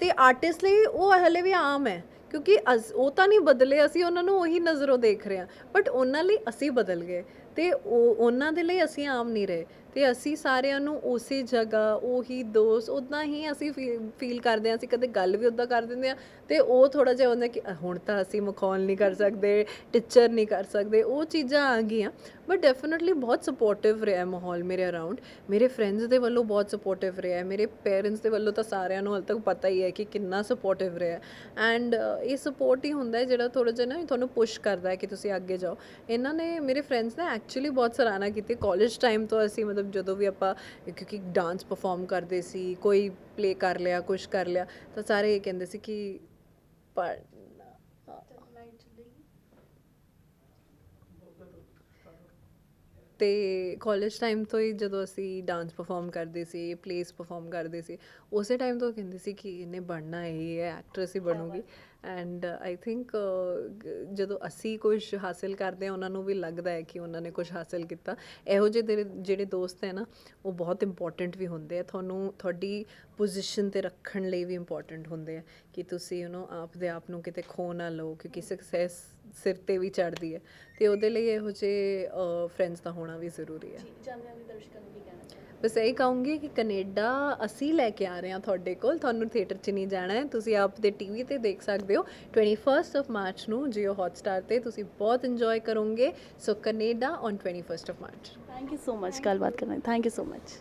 ਤੇ ਆਰਟਿਸਟ ਲਈ, ਉਹ ਹਲੇ ਵੀ ਆਮ ਹੈ। ਕਿਉਂਕਿ ਅਸ- ਉਹ ਤਾਂ ਨਹੀਂ ਬਦਲੇ, ਅਸੀਂ ਉਹਨਾਂ ਨੂੰ ਉਹੀ ਨਜ਼ਰੋਂ ਦੇਖ ਰਹੇ ਹਾਂ। ਬਟ ਉਹਨਾਂ ਲਈ ਅਸੀਂ ਬਦਲ ਗਏ ਤੇ ਉਹ, ਉਹਨਾਂ ਦੇ ਲਈ ਅਸੀਂ ਆਮ ਨਹੀਂ ਰਹੇ। ਤੇ ਅਸੀਂ ਸਾਰਿਆਂ ਨੂੰ ਉਸੇ ਜਗ੍ਹਾ, ਉਹੀ ਦੋਸਤ ਉਦਾਂ ਹੀ ਅਸੀਂ ਫੀਲ ਕਰਦੇ ਹਾਂ, ਅਸੀਂ ਕਦੇ ਗੱਲ ਵੀ ਉਦਾਂ ਕਰ ਦਿੰਦੇ ਆ ਤੇ ਉਹ ਥੋੜਾ ਜਿਹਾ ਹੁੰਦਾ ਕਿ ਹੁਣ ਤਾਂ ਅਸੀਂ ਮਖੌਲ ਨਹੀਂ ਕਰ ਸਕਦੇ, ਟੀਚਰ ਨਹੀਂ ਕਰ ਸਕਦੇ, ਉਹ ਚੀਜ਼ਾਂ ਆ ਗਈਆਂ। ਬਟ ਡੈਫੀਨਿਟਲੀ ਬਹੁਤ ਸਪੋਰਟਿਵ ਰਿਹਾ ਮਾਹੌਲ ਮੇਰੇ ਅਰਾਊਂਡ ਮੇਰੇ ਫਰੈਂਡਸ ਦੇ ਵੱਲੋਂ ਬਹੁਤ ਸਪੋਰਟਿਵ ਰਿਹਾ, ਮੇਰੇ ਪੇਰੈਂਟਸ ਦੇ ਵੱਲੋਂ ਤਾਂ ਸਾਰਿਆਂ ਨੂੰ ਹਾਲੇ ਤੱਕ ਪਤਾ ਹੀ ਹੈ ਕਿ ਕਿੰਨਾ ਸਪੋਰਟਿਵ ਰਿਹਾ। ਐਂਡ ਇਹ ਸਪੋਰਟ ਹੀ ਹੁੰਦਾ ਹੈ ਜਿਹੜਾ ਥੋੜਾ ਜਿਹਾ ਨਾ ਤੁਹਾਨੂੰ ਪੁਸ਼ ਕਰਦਾ ਹੈ ਕਿ ਤੁਸੀਂ ਅੱਗੇ ਜਾਓ। ਇਹਨਾਂ ਨੇ, ਮੇਰੇ ਫਰੈਂਡਸ ਨੇ ਐਕਚੁਅਲੀ ਬਹੁਤ ਸਰਾਹਨਾ ਕੀਤੀ। ਕਾਲਜ ਟਾਈਮ ਤੋਂ ਅਸੀਂ ਮਤਲਬ ਜਦੋਂ ਵੀ ਆਪਾਂ, ਕਿਉਂਕਿ ਡਾਂਸ ਪਰਫਾਰਮ ਕਰਦੇ ਸੀ, ਕੋਈ ਪਲੇ ਕਰ ਲਿਆ ਕੁਝ ਕਰ ਲਿਆ, ਤਾਂ ਸਾਰੇ ਇਹ ਕਹਿੰਦੇ ਸੀ ਕਿ ਪਰ ਤੇ ਕਾਲਜ ਟਾਈਮ ਤੋਂ ਹੀ ਜਦੋਂ ਅਸੀਂ ਡਾਂਸ ਪਰਫਾਰਮ ਕਰਦੇ ਸੀ ਪਲੇਸ ਪਰਫਾਰਮ ਕਰਦੇ ਸੀ, ਉਸੇ ਟਾਈਮ ਤੋਂ ਕਹਿੰਦੇ ਸੀ ਕਿ ਇਹਨੇ ਬਣਨਾ, ਇਹ ਹੈ ਐਕਟਰੈਸ ਹੀ। ਬਣੂਗੀ ਐਂਡ ਆਈ ਥਿੰਕ ਜਦੋਂ ਅਸੀਂ ਕੁਝ ਹਾਸਿਲ ਕਰਦੇ ਹਾਂ, ਉਹਨਾਂ ਨੂੰ ਵੀ ਲੱਗਦਾ ਹੈ ਕਿ ਉਹਨਾਂ ਨੇ ਕੁਝ ਹਾਸਿਲ ਕੀਤਾ। ਇਹੋ ਜਿਹੇ ਤੇਰੇ ਜਿਹੜੇ ਦੋਸਤ ਹੈ ਨਾ, ਉਹ ਬਹੁਤ ਇੰਪੋਰਟੈਂਟ ਵੀ ਹੁੰਦੇ ਆ। ਤੁਹਾਨੂੰ ਤੁਹਾਡੀ ਪੋਜੀਸ਼ਨ ਤੇ ਰੱਖਣ ਲਈ ਵੀ ਇੰਪੋਰਟੈਂਟ ਹੁੰਦੇ ਆ। ਕਿ ਤੁਸੀਂ ਯੂ نو ਆਪ ਆਪ ਨੂੰ ਕਿਤੇ ਖੋ ਨਾ ਲਓ ਕਿਉਂਕਿ ਸਕਸੈਸ ਸਿਰ ਤੇ ਵੀ ਚੜਦੀ ਹੈ ਤੇ ਉਹਦੇ ਲਈ ਇਹੋ ਜਿਹੇ ਫਰੈਂਡਸ ਦਾ ਹੋਣਾ ਵੀ ਜ਼ਰੂਰੀ ਹੈ। ਜਾਂਦੇ ਜਾਂਦੇ ਦਰਸ਼ਕਾਂ ਨੂੰ ਕੀ ਕਹਿਣਾ ਬਸ ਇਹੀ ਕਹੂੰਗੀ ਕਿ ਕੈਨੇਡਾ ਅਸੀਂ ਲੈ ਕੇ ਆ ਰਹੇ ਹਾਂ ਤੁਹਾਡੇ ਕੋਲ ਤੁਹਾਨੂੰ ਥੀਏਟਰ 'ਚ ਨਹੀਂ ਜਾਣਾ ਹੈ ਤੁਸੀਂ ਆਪ ਦੇ ਟੀਵੀ ਤੇ ਦੇਖ ਸਕਦੇ ਹੋ। 21st ਆਫ ਮਾਰਚ ਨੂੰ Jio Hotstar ਤੇ ਤੁਸੀਂ ਬਹੁਤ ਇੰਜੋਏ ਕਰੋਗੇ। So Canada on 21st of March thank you so much ਗੱਲਬਾਤ ਕਰਨ ਲਈ। Thank you so much